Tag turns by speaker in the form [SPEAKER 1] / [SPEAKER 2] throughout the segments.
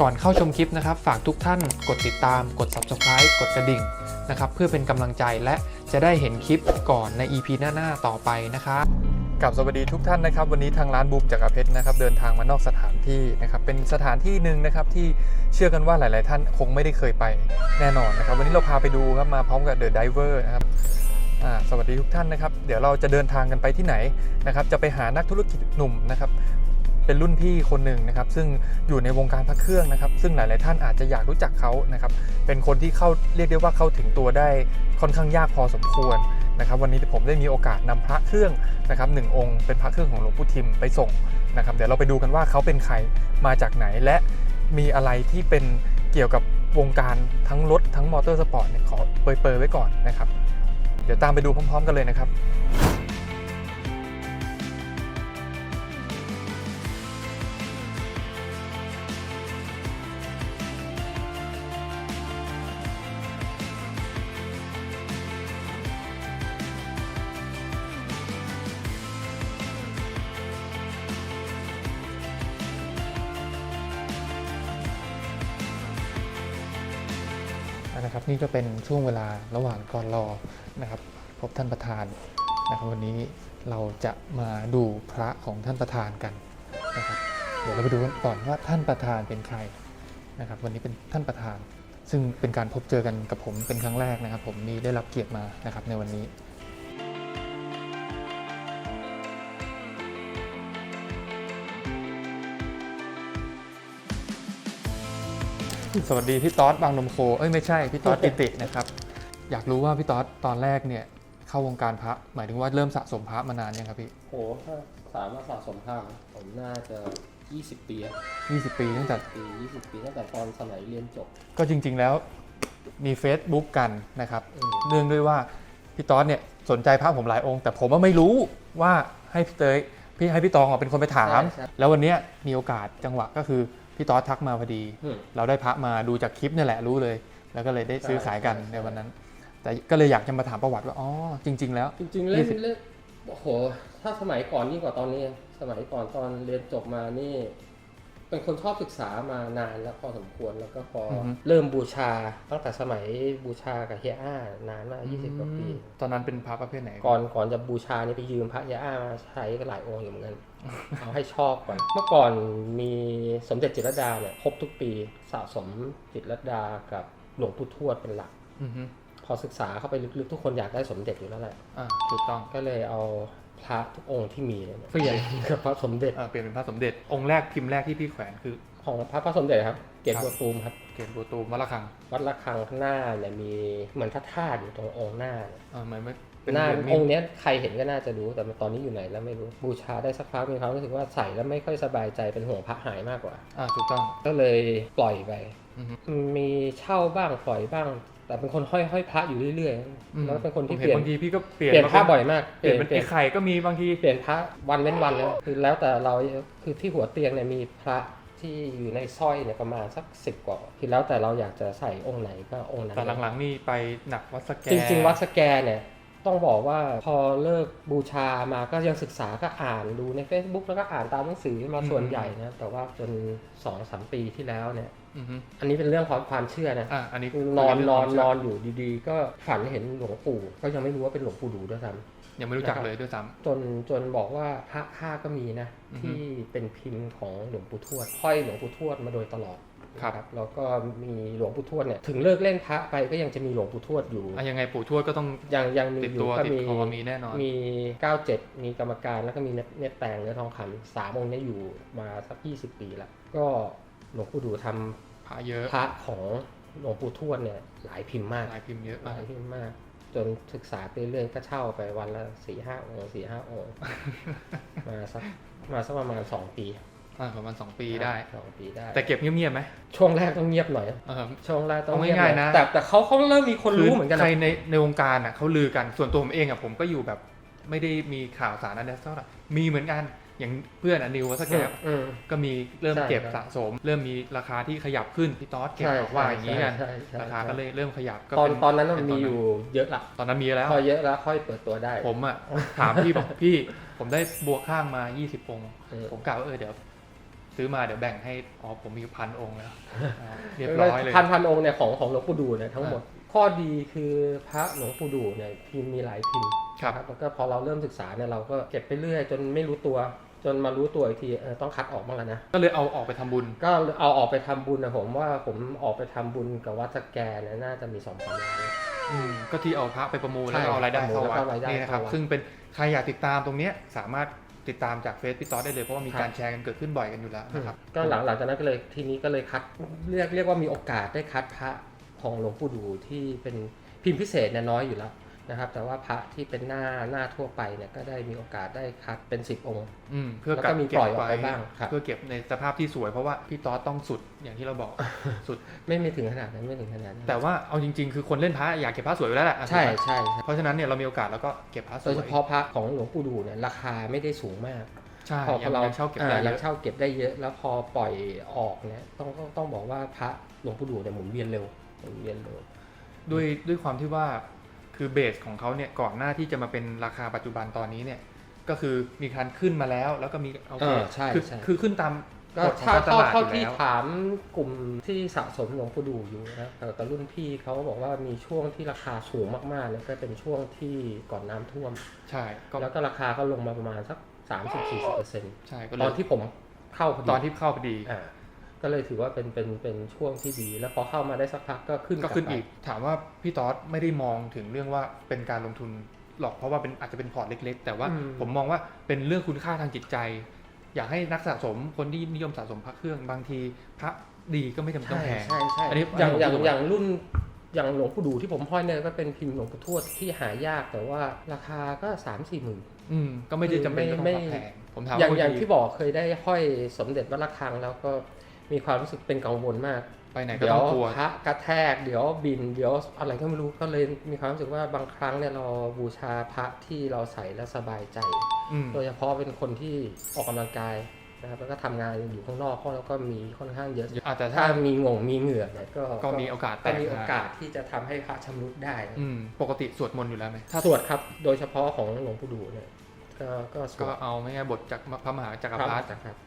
[SPEAKER 1] ก่อนเข้าชมคลิปนะครับ ฝากทุกท่านกดติดตาม กด subscribe กดกระดิ่งนะครับ เพื่อเป็นกำลังใจและจะได้เห็นคลิปก่อนใน EP หน้าๆต่อไปนะครับกับสวัสดีทุกท่านนะครับ วันนี้ทางร้านบูมจักรเพชรนะครับเดินทางมานอกสถานที่นะครับเป็นสถานที่หนึ่งนะครับที่เชื่อกันว่าหลาย ๆ ท่านคงไม่ได้เคยไปแน่นอนนะครับ วันนี้เราพาไปดูครับมาพร้อมกับ The Diver นะครับสวัสดีทุกท่านนะครับ เดี๋ยวเราจะเดินทางกันไปที่ไหนนะครับจะไปหานักธุรกิจหนุ่มนะครับ เป็นรุ่นพี่คนหนึ่งนะครับ ซึ่งอยู่ในวงการพระเครื่องนะครับ ซึ่งหลาย ๆ ท่านอาจจะอยากรู้จักเขานะครับ เป็นคนที่เข้าเรียกได้ว่าเข้าถึงตัวได้ค่อนข้างยากพอสมควรนะครับ วันนี้ผมได้มีโอกาสนำพระเครื่องนะครับหนึ่งองค์เป็นพระเครื่องของหลวงปู่ทิมไปส่งนะครับ เดี๋ยวเราไปดูกันว่าเขาเป็นใครมาจากไหนและมีอะไรที่เป็นเกี่ยวกับวงการทั้งรถทั้งมอเตอร์สปอร์ตเนี่ยขอเปรยๆไว้ก่อนนะครับ เดี๋ยวตามไปดูพร้อม ๆ กันเลยนะครับ นี่ก็เป็นช่วงเวลาระหว่างก่อนรอนะครับ พบท่านประธานนะครับวันนี้เราจะมาดูพระของท่านประธานกันนะครับ เดี๋ยวเราไปดูกันก่อนว่าท่านประธานเป็นใครนะครับ วันนี้เป็นท่านประธาน ซึ่งเป็นการพบเจอกันกับผมเป็นครั้งแรกนะครับ ผมมีได้รับเกียรติมานะครับในวันนี้ สวัสดีพี่ต๊อดบางนมโคเอ้ยไม่ใช่พี่ต๊อดปิตินะครับ อยากรู้ว่าพี่ต๊อดตอนแรกเนี่ยเข้าวงการพระ หมายถึงว่าเริ่มสะสมพระมานานยังครับพี่
[SPEAKER 2] โหถ้าสามารถสะสมภาพผมน่าจะ 20 ปีอะ
[SPEAKER 1] 20 ปีตั้งแต่
[SPEAKER 2] ปี20 ปีตั้งแต่ตอนสมัยเรียนจบ
[SPEAKER 1] ก็จริง ๆแล้วมี Facebook กันนะครับ
[SPEAKER 2] อืม
[SPEAKER 1] เนื่องด้วยว่าพี่ต๊อดเนี่ยสนใจพระผมหลายองค์ แต่ผมว่าไม่รู้ว่าให้พี่เตยพี่ให้พี่ตองอะเป็นคนไปถาม
[SPEAKER 2] ใช่
[SPEAKER 1] แล้ววันเนี้ยมีโอกาสจังหวะก็คือ พี่ต๊อดทักมาพอดี
[SPEAKER 2] อืม
[SPEAKER 1] เราได้พระมาดูจากคลิปเนี่ยแหละรู้เลย แล้วก็เลยได้ซื้อ
[SPEAKER 2] ใช่
[SPEAKER 1] ขายกัน
[SPEAKER 2] ใช่
[SPEAKER 1] ในวันนั้น แต่ก็เลยอยากจะมาถามประวัติว่าอ๋อจริง ๆ แล้ว
[SPEAKER 2] จริงๆเล่น
[SPEAKER 1] 20
[SPEAKER 2] เล่นโอ้โห ถ้าสมัยก่อนยิ่งกว่าตอนนี้ สมัยก่อนตอนเรียนจบมานี่ เป็นคนชอบศึกษามานานแล้วพอสมควรแล้วก็พออ
[SPEAKER 1] อฮึ
[SPEAKER 2] เริ่มบูชาตั้งแต่สมัยบูชากับเฮียอ้านานมาก20กว่าปี
[SPEAKER 1] ตอนนั้นเป็นพระประเภทไหน
[SPEAKER 2] ก่อนก่อนจะบูชานี่ไปยืมพระยาอ้ามาใช้ก็หลายองค์อยู่เหมือนกัน เอาให้ชอบก่อน เมื่อก่อนมีสมเด็จจิตรลดาเนี่ยครบทุกปีสะสมจิตรลดากับหลวงปู่ทวดเป็นหลัก
[SPEAKER 1] อือฮึ
[SPEAKER 2] พอศึกษาเข้าไปลึกๆ ทุกคนอยากได้สมเด็จอยู่แล้วแหละ
[SPEAKER 1] อ่าถูกต้อง
[SPEAKER 2] ก็เลยเอาพระทุกองค์ที่มีเนี่ยเปลี่ยนกับพระสมเด็จ
[SPEAKER 1] อ่าเปลี่ยนเป็นพระสมเด็จองค์แรกพิมพ์แรกที่พี่แขวนคือ
[SPEAKER 2] ของพระพระสมเด็จครับ เกศ
[SPEAKER 1] ครับ
[SPEAKER 2] บัวตูมครับ
[SPEAKER 1] เกศบัวตูมวัดระฆัง
[SPEAKER 2] วัดระฆังข้างหน้าเนี่ยมีเหมือนพระธาตุอยู่ตรงองค์หน้าเนี่ย
[SPEAKER 1] อ่าเหมือนเป็น
[SPEAKER 2] หน้า
[SPEAKER 1] เหรียญมี
[SPEAKER 2] องค์เนี้ยใครเห็นก็น่าจะรู้แต่ตอนนี้อยู่ไหนแล้วไม่รู้บูชาได้สักพักมีความรู้สึกว่าใส่แล้วไม่ค่อยสบายใจเป็นห่วงพระหายมากกว่า
[SPEAKER 1] อ่าถูกต้อง
[SPEAKER 2] ก็เลยปล่อยไป
[SPEAKER 1] อือฮึ
[SPEAKER 2] มีเช่าบ้างปล่อยบ้าง แต่เป็นคนห้อยห้อยพระอยู่เรื่อย
[SPEAKER 1] อืม
[SPEAKER 2] ๆแล้วเป็นคนที่
[SPEAKER 1] ผม
[SPEAKER 2] เป
[SPEAKER 1] เห็น
[SPEAKER 2] ลี่ยน
[SPEAKER 1] บางทีพี่ก็เปลี่ยน
[SPEAKER 2] เปลี่ยนพระ
[SPEAKER 1] มา
[SPEAKER 2] บ่อยมาก
[SPEAKER 1] เปลี่ยนเป็นไอ้ไข่ก็มีบางที
[SPEAKER 2] เปลี่ยนพระวันเว้นวันเลยคือแล้วแต่เราคือที่หัวเตียงเนี่ยมีพระที่อยู่ในสร้อยเนี่ยประมาณสักสิบกว่าคือแล้วแต่เราอยากจะใส่องค์ไหนก็องค์นั้น
[SPEAKER 1] แต่หลังๆนี่ไปหนักวัดสแก
[SPEAKER 2] จริงๆวัดสแกเนี่ย ต้องบอกว่าพอเลิกบูชามาก็ยังศึกษาก็อ่านดูใน Facebook แล้วก็อ่านตามหนังสือมาส่วนใหญ่นะแต่ว่าจนสองสามปีที่แล้วเนี่ย
[SPEAKER 1] อือฮึ
[SPEAKER 2] อันนี้เป็นเรื่องความความเชื่อนะ
[SPEAKER 1] อ่าอันนี้
[SPEAKER 2] นอนนอน
[SPEAKER 1] เรื่ง
[SPEAKER 2] น
[SPEAKER 1] ข
[SPEAKER 2] อ
[SPEAKER 1] ง
[SPEAKER 2] นอยู่ดีๆ ก็ฝันเห็นหลวงปู่ก็ยังไม่รู้ว่าเป็นหลวงปู่ดูด้วยซ้
[SPEAKER 1] ยังไม่รู้จักเลยด้วยซ้ำ
[SPEAKER 2] จนจนบอกว่าพระค่าก็มีนะ
[SPEAKER 1] อือฮึ
[SPEAKER 2] ที่เป็นพิมพ์ของหลวงปู่ทวดห้อยหลวงปู่ทวดมาโดยตลอด
[SPEAKER 1] ครับ
[SPEAKER 2] นะแล้วก็มีหลวงปู่ทวดเนี่ยถึงเลิกเล่นพระไปก็ยังจะมีหลวงปู่ทวดอยู่ำ
[SPEAKER 1] อะยังไงปู่ทวดก็ต้อง
[SPEAKER 2] ยังยังมี
[SPEAKER 1] ติด
[SPEAKER 2] อยู่
[SPEAKER 1] ตัว
[SPEAKER 2] ก็
[SPEAKER 1] ติด
[SPEAKER 2] มี
[SPEAKER 1] คอมีแน่นอน
[SPEAKER 2] มี97มีกรรมการแล้วก็มีเน็ตเน็ตแตงเนื้อทองคำสามองค์เนี้อยู่มาสัก20ปีแล้วก็หลวงปู่ดูทำ
[SPEAKER 1] พระเยอะ
[SPEAKER 2] พระของหลวงปู่ทวดเนี่ยหลายพิมพ์มาก
[SPEAKER 1] หลายพิมพ์เยอะ
[SPEAKER 2] หลายพิมพ์มากจนศึกษาไปเรื่อยๆก็เช่าไปวันละสี่ห้าองค์สี่ห้าองค์มาสักมาสักประมาณสองปี
[SPEAKER 1] อ่าประมาณสองปีได้
[SPEAKER 2] สองปีได้
[SPEAKER 1] แต่เก็บเงียบๆไหม
[SPEAKER 2] ช่วงแรกต้องเงียบหน่อย
[SPEAKER 1] เออ
[SPEAKER 2] ช่วงแรกต้อง
[SPEAKER 1] เอา
[SPEAKER 2] เงียบห
[SPEAKER 1] ง่าย
[SPEAKER 2] น่อย
[SPEAKER 1] ๆนะ
[SPEAKER 2] แต่แต่เขาเขาเริ่มมีคนรู้เหมือนกัน
[SPEAKER 1] ใคร
[SPEAKER 2] นะ
[SPEAKER 1] ในในวงการอะเขาลือกันส่วนตัวผมเองอะผมก็อยู่แบบไม่ได้มีข่าวสารอะไรเท่าไหร่มีเหมือนกันอย่างเพื่อนอะนิววัสแก
[SPEAKER 2] อืมอืม
[SPEAKER 1] ก็มีเริ่ม
[SPEAKER 2] ใช่
[SPEAKER 1] เก็บ
[SPEAKER 2] ครับ
[SPEAKER 1] สะสม เริ่มมีราคาที่ขยับขึ้นพี่ต๊อดเก็บ
[SPEAKER 2] ใช่
[SPEAKER 1] บอกว่าอย่างนี้กัน
[SPEAKER 2] ใช่ใช่
[SPEAKER 1] ราคาก็เลยเริ่มขยับก็
[SPEAKER 2] ตอน
[SPEAKER 1] เป็
[SPEAKER 2] ตอนนั้นมัน
[SPEAKER 1] เป็
[SPEAKER 2] มีอยู่เยอะละ
[SPEAKER 1] ตอนนั้นมีแล้ว
[SPEAKER 2] พอเยอะแล้วค่อยเปิดตัวได้
[SPEAKER 1] ผมอะ ถามพี่บอกพี่ ผมได้บวกข้างมา 20องค์
[SPEAKER 2] เออ
[SPEAKER 1] ผมกล่าวว่าเออเดี๋ยว ซื้อมาเดี๋ยวแบ่งให้อ๋อผมมีพันองค์แล้วอ่าเรียบร้อยเลย
[SPEAKER 2] พันพันองค์เนี่ยของของหลวงปู่ดูเนี่ยทั้งหมด ข้อดีคือพระหลวงปู่ดูเนี่ยพิมพ์มีหลายพิมพ์
[SPEAKER 1] ครับ
[SPEAKER 2] แล้วก็พอเราเริ่มศึกษาเนี่ยเราก็เก็บไปเรื่อยจนไม่รู้ตัว จนมารู้ตัวอีกทีเออต้องคัดออกบ้างแล้วนะ
[SPEAKER 1] ก็เลยเอาออกไปทำบุญ
[SPEAKER 2] ก็เอาออกไปทำบุญนะผมว่าผมออกไปทำบุญกับวัดสแกเนี่ยน่าจะมีสองสามล้าน
[SPEAKER 1] อืมก็ที่เอาพระไปประมูล
[SPEAKER 2] ใช่
[SPEAKER 1] แล้วก็เอารายได้
[SPEAKER 2] ประมูล
[SPEAKER 1] เข้าวัด
[SPEAKER 2] แล้วก็รายได้
[SPEAKER 1] นี่นะครับ
[SPEAKER 2] เข้าวัด
[SPEAKER 1] ซึ่งเป็นใครอยากติดตามตรงเนี้ยสามารถ ติดตามจากเฟซพี่ต๊อดได้เลยเพราะว่ามี
[SPEAKER 2] ครับ
[SPEAKER 1] การแชร์กันเกิดขึ้นบ่อยกันอยู่แล้วนะครับ
[SPEAKER 2] ก็หลังหลังจากนั้นก็เลยทีนี้ก็เลยคัดเรียกเรียกว่ามีโอกาสได้คัดพระของหลวงปู่ดูที่เป็นพิมพ์พิเศษเนี่ยน้อยอยู่แล้ว นะครับ แต่ว่าพระที่เป็นหน้าหน้าทั่วไปเนี่ยก็ได้มีโอกาสได้คัดเป็นสิบองค์
[SPEAKER 1] อืมเพื่อ
[SPEAKER 2] แล้วก็มี
[SPEAKER 1] เก็
[SPEAKER 2] ป
[SPEAKER 1] บ
[SPEAKER 2] ล่อยออกไป
[SPEAKER 1] ไว้
[SPEAKER 2] บ้างครับ
[SPEAKER 1] เพื่อเก็บในสภาพที่สวยเพราะว่าพี่ต๊อดต้องสุดอย่างที่เราบอกสุด
[SPEAKER 2] ไม่ไม่ถึงขนาดนั้นไม่ถึงขนาดนั้น
[SPEAKER 1] แต่ว่าเอาจริง ๆ คือคนเล่นพระอยากเก็บพระสวยอยู่แล้วแหละอะ
[SPEAKER 2] ใช่
[SPEAKER 1] ถูกไหม
[SPEAKER 2] ใช่ใช่
[SPEAKER 1] เพราะฉะนั้นเนี่ยเรามีโอกาสแล้วก็เก็บพระส
[SPEAKER 2] โด
[SPEAKER 1] วย
[SPEAKER 2] ยเฉพาะพระของหลวงปู่ดูเนี่ยราคาไม่ได้สูงมาก
[SPEAKER 1] ใช่
[SPEAKER 2] พอ
[SPEAKER 1] ยัง
[SPEAKER 2] เรา
[SPEAKER 1] ยังเช่าเก็บได้
[SPEAKER 2] อ่า
[SPEAKER 1] เย
[SPEAKER 2] ยัง
[SPEAKER 1] อะ
[SPEAKER 2] เช่าเก็บได้เยอะแล้วพอปล่อยออกเนี่ยต้องต้องต้องบอกว่าพระหลวงปู่ดูเนี่ยหมุนเวียนเร็วหมุนเวียนเร็ว
[SPEAKER 1] ด้วยด้วยความที่ว่า คือเบสของเขาเนี่ยก่อนหน้าที่จะมาเป็นราคาปัจจุบันตอนนี้เนี่ยก็คือมีการขึ้นมาแล้ว แล้วก็มีโอเค
[SPEAKER 2] เออใช่
[SPEAKER 1] คือ
[SPEAKER 2] ใช่
[SPEAKER 1] คือขึ้นตาม
[SPEAKER 2] ก็
[SPEAKER 1] กฎของ
[SPEAKER 2] ถ้า
[SPEAKER 1] การต
[SPEAKER 2] เท่า
[SPEAKER 1] ลาด
[SPEAKER 2] เท่า
[SPEAKER 1] อยู่
[SPEAKER 2] ที่
[SPEAKER 1] แล้ว
[SPEAKER 2] ถามกลุ่มที่สะสมหลวงปู่ดูอยู่นะเอ่อกับรุ่นพี่เขาบอกว่ามีช่วงที่ราคาสูงมากๆเนี่ยก็เป็นช่วงที่ก่อนน้ำท่วม
[SPEAKER 1] ใช่ก็
[SPEAKER 2] แล้วก็ราคาก็ลงมาประมาณสัก 30-40%เปอร์เซ็นต์
[SPEAKER 1] ใช่ก็
[SPEAKER 2] ต
[SPEAKER 1] เล
[SPEAKER 2] อน
[SPEAKER 1] ย
[SPEAKER 2] ที่ผมเข้าพอดี
[SPEAKER 1] ตอนที่เข้าพอดี
[SPEAKER 2] อ่า ก็เลยถือว่าเป็นเป็นเป็นช่วงที่ดี แล้วพอเข้ามาได้สักพักก็ขึ้น
[SPEAKER 1] ก็ขึ้น
[SPEAKER 2] ลับไป
[SPEAKER 1] อีก ถามว่าพี่ต๊อดไม่ได้มองถึงเรื่องว่าเป็นการลงทุนหรอกเพราะว่าเป็นอาจจะเป็นพอร์ตเล็ก ๆ แต่ว่า
[SPEAKER 2] อืม
[SPEAKER 1] ผมมองว่าเป็นเรื่องคุณค่าทางจิตใจ อยากให้นักสะสมคนที่นิยมสะสมพระเครื่องบางทีพระดีก็ไม่จำเป็นต้อง
[SPEAKER 2] ใช่
[SPEAKER 1] แพง
[SPEAKER 2] ใช่ใช่
[SPEAKER 1] อันนี้
[SPEAKER 2] อย่างอย่าง
[SPEAKER 1] อันนี้ผม
[SPEAKER 2] อย่างรุ่นอย่างหลวงปู่ดูที่ผมห้อยเนี่ยก็เป็นพิมพ์หลวงปู่ทวดที่หายากแต่ว่าราคาก็สามสี่หมื่น
[SPEAKER 1] อืมก็ไม่ได้จำเป็น
[SPEAKER 2] ไม่
[SPEAKER 1] ต้อง
[SPEAKER 2] ไม่
[SPEAKER 1] แพงผมถาม
[SPEAKER 2] อย่าง
[SPEAKER 1] ว่า
[SPEAKER 2] อย่าง
[SPEAKER 1] คน
[SPEAKER 2] ที่บอกเคยได้ห้อยสมเด็จวัดระฆังแล้วก็ มีความรู้สึกเป็นกังวลมาก
[SPEAKER 1] ไปไหนก็
[SPEAKER 2] เดี๋ย
[SPEAKER 1] ต้
[SPEAKER 2] ว
[SPEAKER 1] องกลัว
[SPEAKER 2] พระกระแทก เดี๋ยวบิน เดี๋ยวอะไรก็ไม่รู้ก็เลยมีความรู้สึกว่าบางครั้งเนี่ยเราบูชาพระที่เราใส่แล้วสบายใจ
[SPEAKER 1] อืม
[SPEAKER 2] โดยเฉพาะเป็นคนที่ออกกำลังกายนะครับแล้วก็ทำงานอยู่ข้างนอกเพราะแล้วก็มีค่อนข้างเยอะ
[SPEAKER 1] อาจจะ
[SPEAKER 2] ถ้า
[SPEAKER 1] ถ้า
[SPEAKER 2] มีงงมีเหงื่อเนี่ยก็
[SPEAKER 1] ก็มีโอกาสแต
[SPEAKER 2] ก็
[SPEAKER 1] ก
[SPEAKER 2] มีโอกาสที่จะทำให้พระชำรุดได้
[SPEAKER 1] อืมปกติสวดมนต์อยู่แล้วไหมถ้า
[SPEAKER 2] สวดครับ โดยเฉพาะของหลวงปู่ดูเนี่ยก็ก็สว
[SPEAKER 1] ก็
[SPEAKER 2] ด
[SPEAKER 1] เอาไม่ง่ายบทจากพระมหาจักร
[SPEAKER 2] พระ
[SPEAKER 1] พรรดิ
[SPEAKER 2] จักรพรรดิ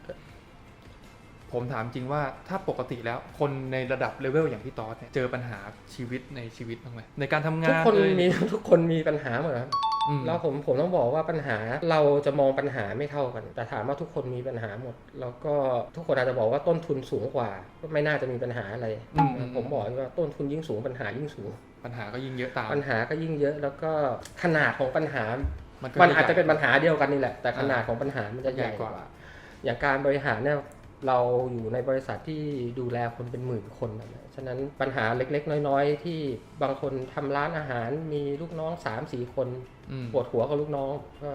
[SPEAKER 1] ผมถามจริงว่าถ้าปกติแล้วคนในระดับเลเวลอย่างพี่ต๊อดเนี่ยเจอปัญหาชีวิตในชีวิตบ้างไหมในการทำงาน
[SPEAKER 2] ทุกคน
[SPEAKER 1] เลย
[SPEAKER 2] มีทุกคนมีปัญหาหมดครับ
[SPEAKER 1] อืม
[SPEAKER 2] แล้วผมผมต้องบอกว่าปัญหาเราจะมองปัญหาไม่เท่ากัน แต่ถามว่าทุกคนมีปัญหาหมด แล้วก็ทุกคนอาจจะบอกว่าต้นทุนสูงกว่า ก็ไม่น่าจะมีปัญหาอะไร
[SPEAKER 1] อืม
[SPEAKER 2] ผมบอกว่าต้นทุนยิ่งสูงปัญหายิ่งสูง
[SPEAKER 1] ปัญหาก็ยิ่งเยอะตาม
[SPEAKER 2] ปัญหาก็ยิ่งเยอะแล้วก็ขนาดของปัญหา
[SPEAKER 1] มันก็
[SPEAKER 2] มันอาจจะเป็นปัญหาเดียวกันนี่แหละ แต่ขนาดของปัญหามันจะใหญ่
[SPEAKER 1] ใหญ่
[SPEAKER 2] ก
[SPEAKER 1] กว่า
[SPEAKER 2] ว่า อย่างการบริหารเนี่ย เราอยู่ในบริษัทที่ดูแลคนเป็นหมื่นคนแบบนี้ฉะนั้นปัญหาเล็ก ๆ น้อย ๆ ที่บางคนทำร้านอาหารมีลูกน้อง3ามสี่คน
[SPEAKER 1] อืม
[SPEAKER 2] ปวดหัวกับลูกน้องก็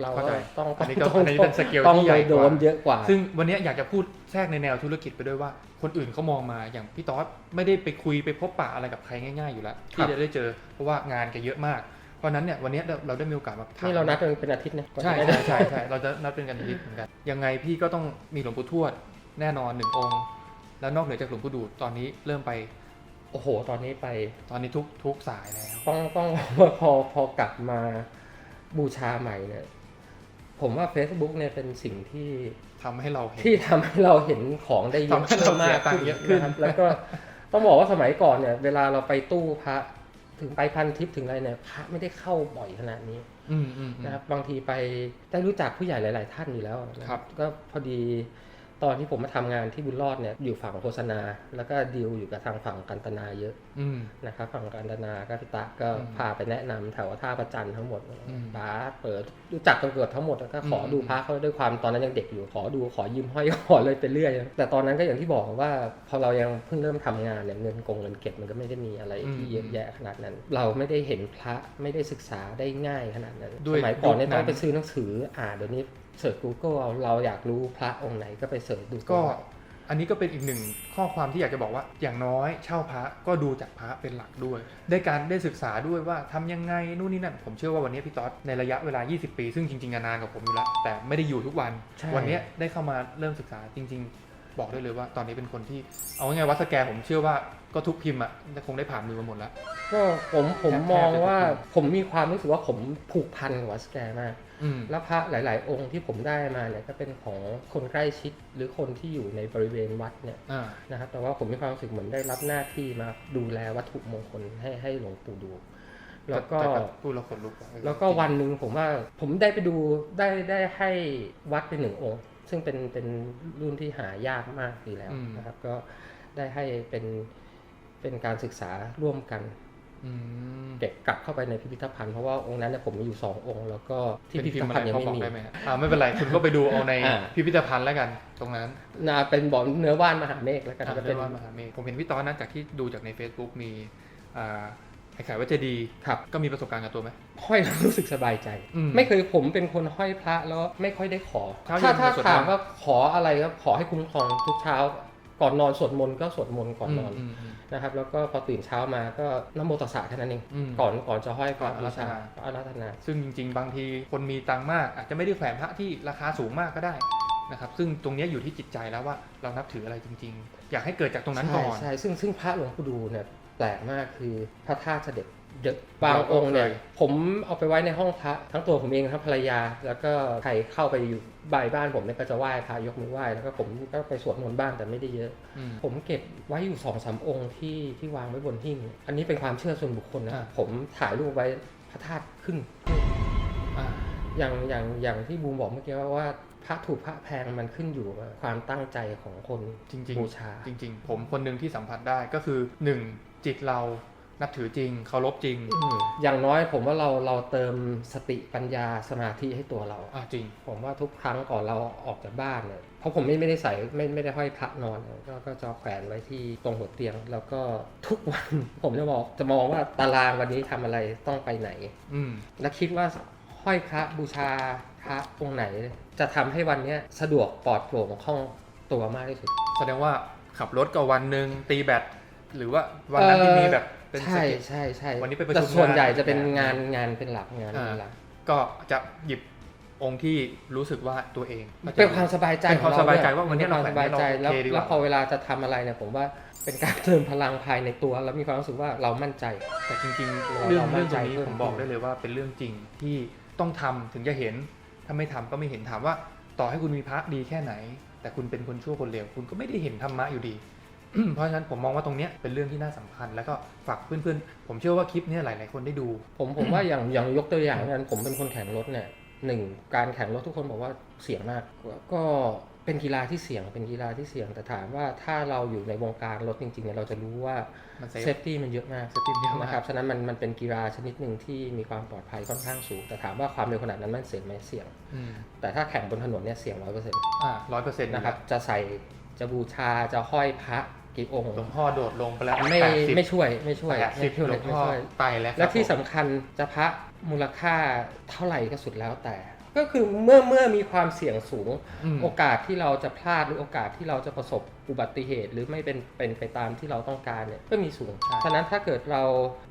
[SPEAKER 2] เรา
[SPEAKER 1] เข้า
[SPEAKER 2] ก็
[SPEAKER 1] ใจ
[SPEAKER 2] ต้อง
[SPEAKER 1] อันนี้ก็
[SPEAKER 2] ต้อง
[SPEAKER 1] อันนี้เป็นสเกล
[SPEAKER 2] ต้อง
[SPEAKER 1] ที่ใหญ่กว่า
[SPEAKER 2] โดนเยอะกว่า
[SPEAKER 1] ซึ่งวันนี้อยากจะพูดแทรกในแนวธุรกิจไปด้วยว่า คนอื่นเขามองมาอย่างพี่ต๊อดไม่ได้ไปคุยไปพบปะอะไรกับใครง่าย ๆ อยู่แล้ว
[SPEAKER 2] ครั
[SPEAKER 1] ที่
[SPEAKER 2] บ
[SPEAKER 1] จะได้เจอเพราะว่างานแกเยอะมาก เพราะฉะนั้นเนี่ยวันนี้เราเราได้มีโอกาสมาถาม
[SPEAKER 2] นี่เรานัดกันเป็นอาทิตย์นะ
[SPEAKER 1] ใช่
[SPEAKER 2] กว่าจะ
[SPEAKER 1] ใช่
[SPEAKER 2] ได้
[SPEAKER 1] ใช่ใช่เราจะนัดเป็นกันอาทิตย์เหมือนกันยังไงพี่ก็ต้องมีหลวงปู่ทวดแน่นอนหนึ่งองค์ แล้วนอกเหนือจากหลวงปู่ดูตอนนี้เริ่มไป
[SPEAKER 2] โอ้โห ตอนนี้ไป
[SPEAKER 1] ตอนนี้ทุกทุกสายแล้ว
[SPEAKER 2] ต้องต้องว่าพอพอกลับมาบูชาใหม่เนี่ย ผมว่า Facebook เนี่ยเป็นสิ่งที่
[SPEAKER 1] ทำให้เราเห็น
[SPEAKER 2] ที่ทำให้เราเห็นของได้เยอะ
[SPEAKER 1] ทำให้เรา
[SPEAKER 2] มาก
[SPEAKER 1] เสียตังค์เยอะขึ้น
[SPEAKER 2] นะครับ แล้วก็ต้องบอกว่าสมัยก่อนเนี่ย เวลาเราไปตู้พระ ถึงไปพันทิปถึงอะไรเนี่ยพระไม่ได้เข้าบ่อยขนาดนี้
[SPEAKER 1] อืมอืมอืม
[SPEAKER 2] นะครับบางทีไปได้รู้จักผู้ใหญ่หลาย ๆ ท่านอยู่แล้วนะครับ ก็พอดี ตอนที่ผมมาทำงานที่บุญรอดเนี่ยอยู่ฝั่งโฆษณา แล้วก็ดีลอยู่กับทางฝั่งกันตนาเยอะ
[SPEAKER 1] อืม
[SPEAKER 2] นะครับฝั่งกันตนาก็พิตะก็
[SPEAKER 1] อืม
[SPEAKER 2] พาไปแนะนำแถวท่าประจันทร์ทั้งหมด
[SPEAKER 1] อืม
[SPEAKER 2] ป้าเปิดรู้จักกันเกือบทั้งหมดแล้วก็ขออ
[SPEAKER 1] ม
[SPEAKER 2] ดูพระเขาด้วยความตอนนั้นยังเด็กอยู่ขอดูขอยืมห้อยขอเลยไปเรื่อยแต่ตอนนั้นก็อย่างที่บอกว่าพอเรายังเพิ่งเริ่มทำงานเนี่ยเงินกงเงินเก็บมันก็ไม่ได้มีอะไรที่เยอะแยะขนาดนั้น เราไม่ได้เห็นพระไม่ได้ศึกษาได้ง่ายขนาดนั้น
[SPEAKER 1] ด้วย
[SPEAKER 2] สมัยก่อนเนี่ย
[SPEAKER 1] ยุคนั้น
[SPEAKER 2] ต้องไปซื้อหนังสืออ่านเดี๋ยวนี้ เสิร์ช Google เอาเราอยากรู้พระองค์ไหนก็ไปเสิร์ชดู
[SPEAKER 1] ก็ อันนี้ก็เป็นอีกหนึ่งข้อความที่อยากจะบอกว่า อย่างน้อยเช่าพระก็ดูจากพระเป็นหลักด้วย ได้การได้ศึกษาด้วยว่าทำยังไงนู่นนี่นั่น ผมเชื่อว่าวันนี้พี่ต๊อดในระยะเวลา 20 ปี ซึ่งจริงๆอะนานกับผมอยู่แล้วแต่ไม่ได้อยู่ทุกวัน
[SPEAKER 2] ใช่
[SPEAKER 1] วันนี้ได้เข้ามาเริ่มศึกษาจริงบอกได้เลยว่าตอนนี้เป็นคนที่เอาง่ายๆวัดสแกร์ผมเชื่อว่าก็ทุกพิมพ์อะคงได้ผ่านมือมาหมดแล้ว
[SPEAKER 2] ก็ผมผม
[SPEAKER 1] แทบ
[SPEAKER 2] มอง
[SPEAKER 1] แทบจะ
[SPEAKER 2] ว่า
[SPEAKER 1] ทุกคน
[SPEAKER 2] ผมมีความรู้สึกว่าผมผูกพันกับวัดสแกมาก
[SPEAKER 1] อืม
[SPEAKER 2] แล้วพระหลาย ๆ องค์ที่ผมได้มาเนี่ยก็เป็นของคนใกล้ชิดหรือคนที่อยู่ในบริเวณวัดเนี่ย
[SPEAKER 1] อ่า
[SPEAKER 2] นะครับแต่ว่าผมมีความรู้สึกเหมือนได้รับหน้าที่มาดูแลวัตถุมงคลให้ให้หลวงปู่ดูแล้วก็
[SPEAKER 1] ต่พูดแล้วขนลุกอะเออ
[SPEAKER 2] แล้วก็วันหนึ่งผมว่าผมได้ไปดูได้ได้ให้วัดเป็นหนึ่งองค์ ซึ่งเป็นเป็นรุ่นที่หายากมากดีแล้วนะครับ ก็ได้ให้เป็นเป็นการศึกษาร่วมกัน
[SPEAKER 1] อืม
[SPEAKER 2] เก็บกลับเข้าไปในพิพิธภัณฑ์เพราะว่าองค์นั้นเนี่ยผมมีอยู่สององค์ แล้วก็ที่
[SPEAKER 1] เป็น
[SPEAKER 2] พิพิ
[SPEAKER 1] พิม
[SPEAKER 2] ธ
[SPEAKER 1] พ์อะ
[SPEAKER 2] ภั
[SPEAKER 1] ไร
[SPEAKER 2] ณฑ์ยัง
[SPEAKER 1] เขา
[SPEAKER 2] ไม่
[SPEAKER 1] บอก
[SPEAKER 2] มี
[SPEAKER 1] ได้ไหมฮะอ่าไม่เป็นไรคุณก็ไปดูเอาใน
[SPEAKER 2] อ่า
[SPEAKER 1] พิพิธภัณฑ์แล้วกัน ตรงนั้น
[SPEAKER 2] นาเป็นบอกเนื้อว่านมหาเมฆแล้วกัน
[SPEAKER 1] อ่า
[SPEAKER 2] ก็
[SPEAKER 1] เป็
[SPEAKER 2] เป็นน
[SPEAKER 1] ว่ามหาเมฆผมเห็นพี่ตอนนะจากที่ดูจากใน Facebook มีอ่าไอ้ไข่วัจดีย์
[SPEAKER 2] ครับ
[SPEAKER 1] ก็มีประสบการณ์กับตัวไหม
[SPEAKER 2] ห้อยแล้วรู้สึกสบายใจ
[SPEAKER 1] อืม
[SPEAKER 2] ไม่เคยผมเป็นคนห้อยพระแล้วไม่ค่อยได้ขอ
[SPEAKER 1] เช้า
[SPEAKER 2] ถ้า
[SPEAKER 1] เย็น
[SPEAKER 2] ถ้า
[SPEAKER 1] สวดมนต์
[SPEAKER 2] ถามว่าขออะไรก็ขอให้คุ้มครองทุกเช้า ก่อนนอนสวดมนต์ก็สวดมนต์ก่อนนอน
[SPEAKER 1] มม
[SPEAKER 2] นะครับแล้วก็พอตื่นเช้ามาก็น้ำโมตัสสะแค่นั้นเอง
[SPEAKER 1] อืม
[SPEAKER 2] ก่อนก่อนจะห้อยพระ
[SPEAKER 1] ก่อนอา
[SPEAKER 2] บู
[SPEAKER 1] ราธ
[SPEAKER 2] ชา
[SPEAKER 1] นา
[SPEAKER 2] อาราธนา
[SPEAKER 1] ซึ่งจริง ๆ บางทีคนมีตังค์มากอาจจะไม่ได้แขวนพระที่ราคาสูงมากก็ได้นะครับซึ่งตรงเนี้ยอยู่ที่จิตใจแล้วว่าเรานับถืออะไรจริง ๆ อยากให้เกิดจากตรงนั้นก่อน
[SPEAKER 2] ใช่ใช่ซึ่งซึ่งพระหลวงปู่ดูเนี่ยแปลกมากคือพระธาตุเสด็จเยอะ บางองค์เนี่ย
[SPEAKER 1] เราก็เคย
[SPEAKER 2] ผมเอาไปไว้ในห้องพระทั้งตัวผมเองทั้งภรรยา แล้วก็ใครเข้าไปอยู่บ่ายบ้านผมเนี่ยก็จะไหว้พระยกมือไหว้แล้วก็ผมก็ไปสวดมนต์บ้างแต่ไม่ได้เยอะ
[SPEAKER 1] อืม
[SPEAKER 2] ผมเก็บไว้อยู่สองสามองค์ที่ที่วางไว้บนหิ้งอันนี้เป็นความเชื่อส่วนบุคคลนะ
[SPEAKER 1] อ่า
[SPEAKER 2] ผมถ่ายรูปไว้พระธาตุขึ้น
[SPEAKER 1] อ่า
[SPEAKER 2] อย่างอย่างอย่างที่บูมบอกเมื่อกี้ว่าว่าพระถูกพระแพงมันขึ้นอยู่กับความตั้งใจของคน
[SPEAKER 1] จริง
[SPEAKER 2] บูชา
[SPEAKER 1] ๆจริง ๆ ผมคนหนึ่งที่สัมผัสได้ก็คือ 1. จิตเรา นับถือจริงเคารพจริง
[SPEAKER 2] อืมอย่างน้อยผมว่าเราเราเติมสติปัญญาสมาธิให้ตัวเรา
[SPEAKER 1] อ่าจริง
[SPEAKER 2] ผมว่าทุกครั้งก่อนเราออกจากบ้านเนี่ยเพราะผมไม่ไม่ได้ใส่ไม่ไม่ได้ห้อยพระนอนก็ก็จะแขวนไว้ที่ตรงหัวเตียง แล้วก็ทุกวันผมจะบอกจะมองว่าตารางวันนี้ทำอะไรต้องไปไหน
[SPEAKER 1] อืม
[SPEAKER 2] แล้วคิดว่าห้อยพระบูชาพระองค์ไหน จะทำให้วันเนี้ยสะดวกปลอดโปร่งคล่องตัวมากที่สุด
[SPEAKER 1] แสดงว่าขับรถก็วันหนึ่งตีแบตหรือว่าวันนั้นที่มีแบบ เป็น
[SPEAKER 2] ใช่
[SPEAKER 1] สกิล
[SPEAKER 2] ใช่ใช่
[SPEAKER 1] วันนี้ไปประชุม
[SPEAKER 2] แต่ส่วนใหญ่
[SPEAKER 1] งาน
[SPEAKER 2] จะเป็น
[SPEAKER 1] งางา
[SPEAKER 2] นนงานเป็นหลักงานเป็นหลัก
[SPEAKER 1] ก็จะหยิบองค์ที่รู้สึกว่าตัวเอง
[SPEAKER 2] เป็นความสบายใจ
[SPEAKER 1] เป็นความ
[SPEAKER 2] ของเร
[SPEAKER 1] สบายใจ
[SPEAKER 2] ด้
[SPEAKER 1] ว่าวันนี้
[SPEAKER 2] เป็นความ
[SPEAKER 1] เรา
[SPEAKER 2] สบายใจ
[SPEAKER 1] เรา
[SPEAKER 2] แล้ว
[SPEAKER 1] โอเคดีกว่า
[SPEAKER 2] แล้วพอเวลาจะทำอะไรเนี่ยผมว่าเป็นการเติมพลังภายในตัว แล้วมีความรู้สึกว่าเรามั่นใจ
[SPEAKER 1] แต่จริง
[SPEAKER 2] เรา
[SPEAKER 1] ๆเรื่อง
[SPEAKER 2] เรามั่
[SPEAKER 1] เรื่อง
[SPEAKER 2] น
[SPEAKER 1] ต
[SPEAKER 2] ใจ
[SPEAKER 1] รงนี้
[SPEAKER 2] เพิ่ม
[SPEAKER 1] ผมบอกได้เลยว่าเป็นเรื่องจริงที่ต้องทำถึงจะเห็น ถ้าไม่ทำก็ไม่เห็นถามว่า ต่อให้คุณมีพระดีแค่ไหน แต่คุณเป็นคนชั่วคนเลวคุณก็ไม่ได้เห็นธรรมะอยู่ดี เพราะฉะนั้นผมมองว่าตรงเนี้ยเป็นเรื่องที่น่าสำคัญ แล้วก็ฝากเพื่อนๆ ผมเชื่อว่าคลิปเนี้ยหลายๆคนได้ดู
[SPEAKER 2] ผมผมว่าอย่างอย่างยกตัวอย่างกันผมเป็นคนแข่งรถเนี่ยหนึ่งการแข่งรถทุกคนบอกว่าเสี่ยงมากก็เป็นกีฬาที่เสี่ยงเป็นกีฬาที่เสี่ยงแต่ถามว่าถ้าเราอยู่ในวงการรถจริงๆเนี่ยเราจะรู้ว่า
[SPEAKER 1] มันเซ
[SPEAKER 2] เซ
[SPEAKER 1] ฟ
[SPEAKER 2] ฟตี้มันเยอะมาก
[SPEAKER 1] เซฟตี้เยอะมาก
[SPEAKER 2] นะครับ ฉะนั้นมันมันเป็นกีฬาชนิดหนึ่งที่มีความปลอดภัยค่อนข้างสูง แต่ถามว่าความเร็วขนาดนั้นมันเสี่ยงไหมเสี่ยง
[SPEAKER 1] อืม
[SPEAKER 2] แต่ถ้าแข่งบนถนนเนี่ยเสี่ยงร้อยเปอร์เซ็นต์
[SPEAKER 1] อ่าร้อยเปอร์เซ็นต์
[SPEAKER 2] นะครับจะใส่ จะบูชา จะห้อยพระ กี่องค์
[SPEAKER 1] หลวงพ่อโดดลงไปแล้ว
[SPEAKER 2] ไม่
[SPEAKER 1] แปดสิบ
[SPEAKER 2] ไม่ช่วยไม่ช่วย
[SPEAKER 1] แปดสิ
[SPEAKER 2] ไม่
[SPEAKER 1] บ
[SPEAKER 2] ช่วย
[SPEAKER 1] หลวง
[SPEAKER 2] ไม่
[SPEAKER 1] พ่อ
[SPEAKER 2] ช่วย
[SPEAKER 1] ไปแล้วครับ
[SPEAKER 2] และที่
[SPEAKER 1] ผม
[SPEAKER 2] สำคัญจะพระมูลค่าเท่าไหร่ก็สุดแล้วแต่ ก็คือเมื่อเมื่อมีความเสี่ยงสูง
[SPEAKER 1] อืม
[SPEAKER 2] โอกาสที่เราจะพลาดหรือโอกาสที่เราจะประสบ อุบัติเหตุ หรือไม่เป็นเป็นไปตามที่เราต้องการเนี่ยก็มีสูง
[SPEAKER 1] ใช่
[SPEAKER 2] ฉะนั้นถ้าเกิดเรา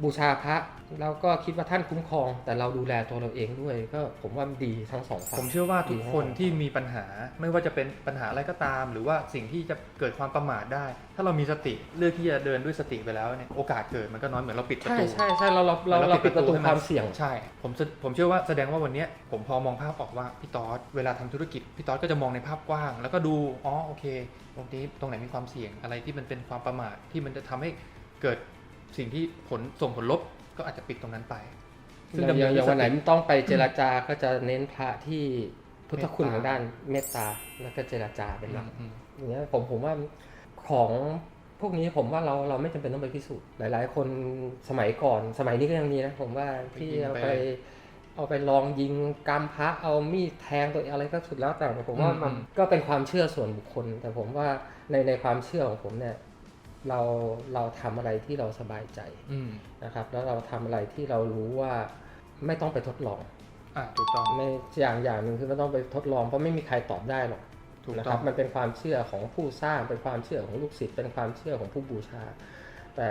[SPEAKER 2] บูชาพระเราก็คิดว่าท่านคุ้มครอง แต่เราดูแลตัวเราเองด้วย ก็ผมว่าดีทั้งสองฝั่ง
[SPEAKER 1] ผมเชื่อว่าทุกคน
[SPEAKER 2] ดีมาก
[SPEAKER 1] ที่มีปัญหาไม่ว่าจะเป็นปัญหาอะไรก็ตาม หรือว่าสิ่งที่จะเกิดความประมาทได้ ถ้าเรามีสติเลือกที่จะเดินด้วยสติไปแล้วเนี่ยโอกาสเกิดมันก็น้อยเหมือนเราปิดประ
[SPEAKER 2] ใช่
[SPEAKER 1] ตู
[SPEAKER 2] ใช่ใช่เราเราเราเราปิดประตูความเสี่ยง
[SPEAKER 1] ใช่ผมจะผมเชื่อว่าแสดงว่าวันเนี้ยผมพอมองภาพออกว่าพี่ต๊อดเวลาทำธุรกิจพี่ต๊อดก็จะมองในภาพกว้าง แล้วก็ดูอ๋อโอเคตรงนี้ตรงไหนมีความเสี่ยงอะไรที่มันเป็นความประมาทที่มันจะทำให้เกิดสิ่งที่ผลส่งผลลบก็อาจจะปิดตรงนั้นไป
[SPEAKER 2] อย่าง
[SPEAKER 1] ดำ
[SPEAKER 2] อย่าง
[SPEAKER 1] ด้
[SPEAKER 2] อย่างวันไหน
[SPEAKER 1] สติ
[SPEAKER 2] ต้องไปเจรจาก็จะเน้นพระที่พุทธคุณ
[SPEAKER 1] เมตตา
[SPEAKER 2] ทางด้านเมตตาแล้วก็เจรจาเป็นหลัก
[SPEAKER 1] อืม
[SPEAKER 2] อย่างเงี้ยผมผมว่าของพวกนี้ผมว่าเราเราไม่จำเป็นต้องไปพิสูจน์หลาย ๆ คนสมัยก่อนสมัยนี้ก็ยังมีนะผมว่าที่เอาไปเอาไปลองยิงกำพระเอามีดแทงตัวเองอะไรก็สุดแล้วแต่ผมว่ามันก็เป็นความเชื่อส่วนบุคคล แต่ผมว่า ในในความเชื่อของผมเนี่ยเราเราทำอะไรที่เราสบายใจ
[SPEAKER 1] อืม
[SPEAKER 2] นะครับ แล้วเราทำอะไรที่เรารู้ว่าไม่ต้องไปทดลอง
[SPEAKER 1] อะถูกต้อง
[SPEAKER 2] ไม่อย่างอย่างหนึ่งคือไม่ต้องไปทดลองเพราะไม่มีใครตอบได้หรอก
[SPEAKER 1] ถูก
[SPEAKER 2] นะ
[SPEAKER 1] ต้
[SPEAKER 2] ค
[SPEAKER 1] อ
[SPEAKER 2] รั
[SPEAKER 1] ง
[SPEAKER 2] บมันเป็นความเชื่อของผู้สร้างเป็นความเชื่อของลูกศิษย์เป็นความเชื่อของผู้บูชา แต่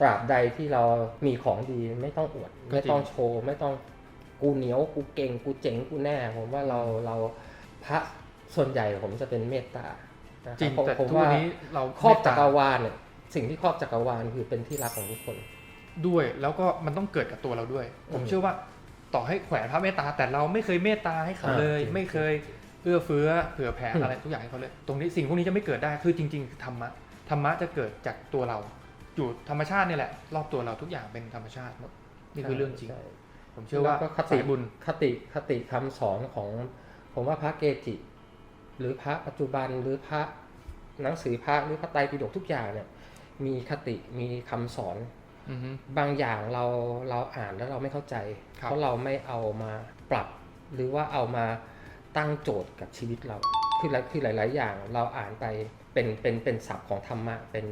[SPEAKER 2] ตราบใดที่เรามีของดีไม่ต้องอวดไม่ต้องโชว์ไม่ต้องกูเหนียวกูเก่งกูเจ๋งกูแน่ ผมว่าเราเราพระส่วนใหญ่ผมจะเป็นเมตตานะค
[SPEAKER 1] จริ
[SPEAKER 2] บ
[SPEAKER 1] ง
[SPEAKER 2] ผม
[SPEAKER 1] แต่
[SPEAKER 2] ผม
[SPEAKER 1] ทุกวัน
[SPEAKER 2] ว่า
[SPEAKER 1] นี้เรา
[SPEAKER 2] ครอบจักร
[SPEAKER 1] เมตต
[SPEAKER 2] วาลเนี่ยสิ่งที่ครอบจักรวาลคือเป็นที่รักของทุกคน
[SPEAKER 1] ด้วยแล้วก็มันต้องเกิดกับตัวเราด้วย ผม
[SPEAKER 2] อืม
[SPEAKER 1] เชื่อว่าต่อให้แขวนพระเมตตา แต่เราไม่เคยเมตตาให้เขา
[SPEAKER 2] อ่า
[SPEAKER 1] เลย
[SPEAKER 2] จริง
[SPEAKER 1] ไม่เคยเอื้อเฟื้อเผื่อแผ่
[SPEAKER 2] อืม
[SPEAKER 1] อะไรทุกอย่างให้เขาเลย ตรงนี้สิ่งพวกนี้จะไม่เกิดได้คือจริงๆคือธรรมะธรรมะจะเกิดจากตัวเราอยู่ธรรมชาตินี่แหละ รอบตัวเราทุกอย่างเป็นธรรมชาติหมดนี่คือเรื่องจริง
[SPEAKER 2] ใช่
[SPEAKER 1] ผมเชื่อว่า
[SPEAKER 2] แล้วก็ค
[SPEAKER 1] สา
[SPEAKER 2] ติ
[SPEAKER 1] ยบุญ
[SPEAKER 2] คติคติคำสอนของ ผมว่าพระเกจิ หรือพระปัจจุบันหรือพระหนังสือพระหรือพระไตรปิฎกทุกอย่างเนี่ยมีคติมีคำสอน
[SPEAKER 1] อือฮึ
[SPEAKER 2] บางอย่างเราเราอ่านแล้วเราไม่เข้าใจ
[SPEAKER 1] ครับ
[SPEAKER 2] เพราะเราไม่เอามาปรับ หรือว่าเอามาตั้งโจทย์กับชีวิตเรา คือหลายคือหลาย ๆ อย่างเราอ่านไปเป็นเป็นเป็นศัพท์ของธรรมะเป็น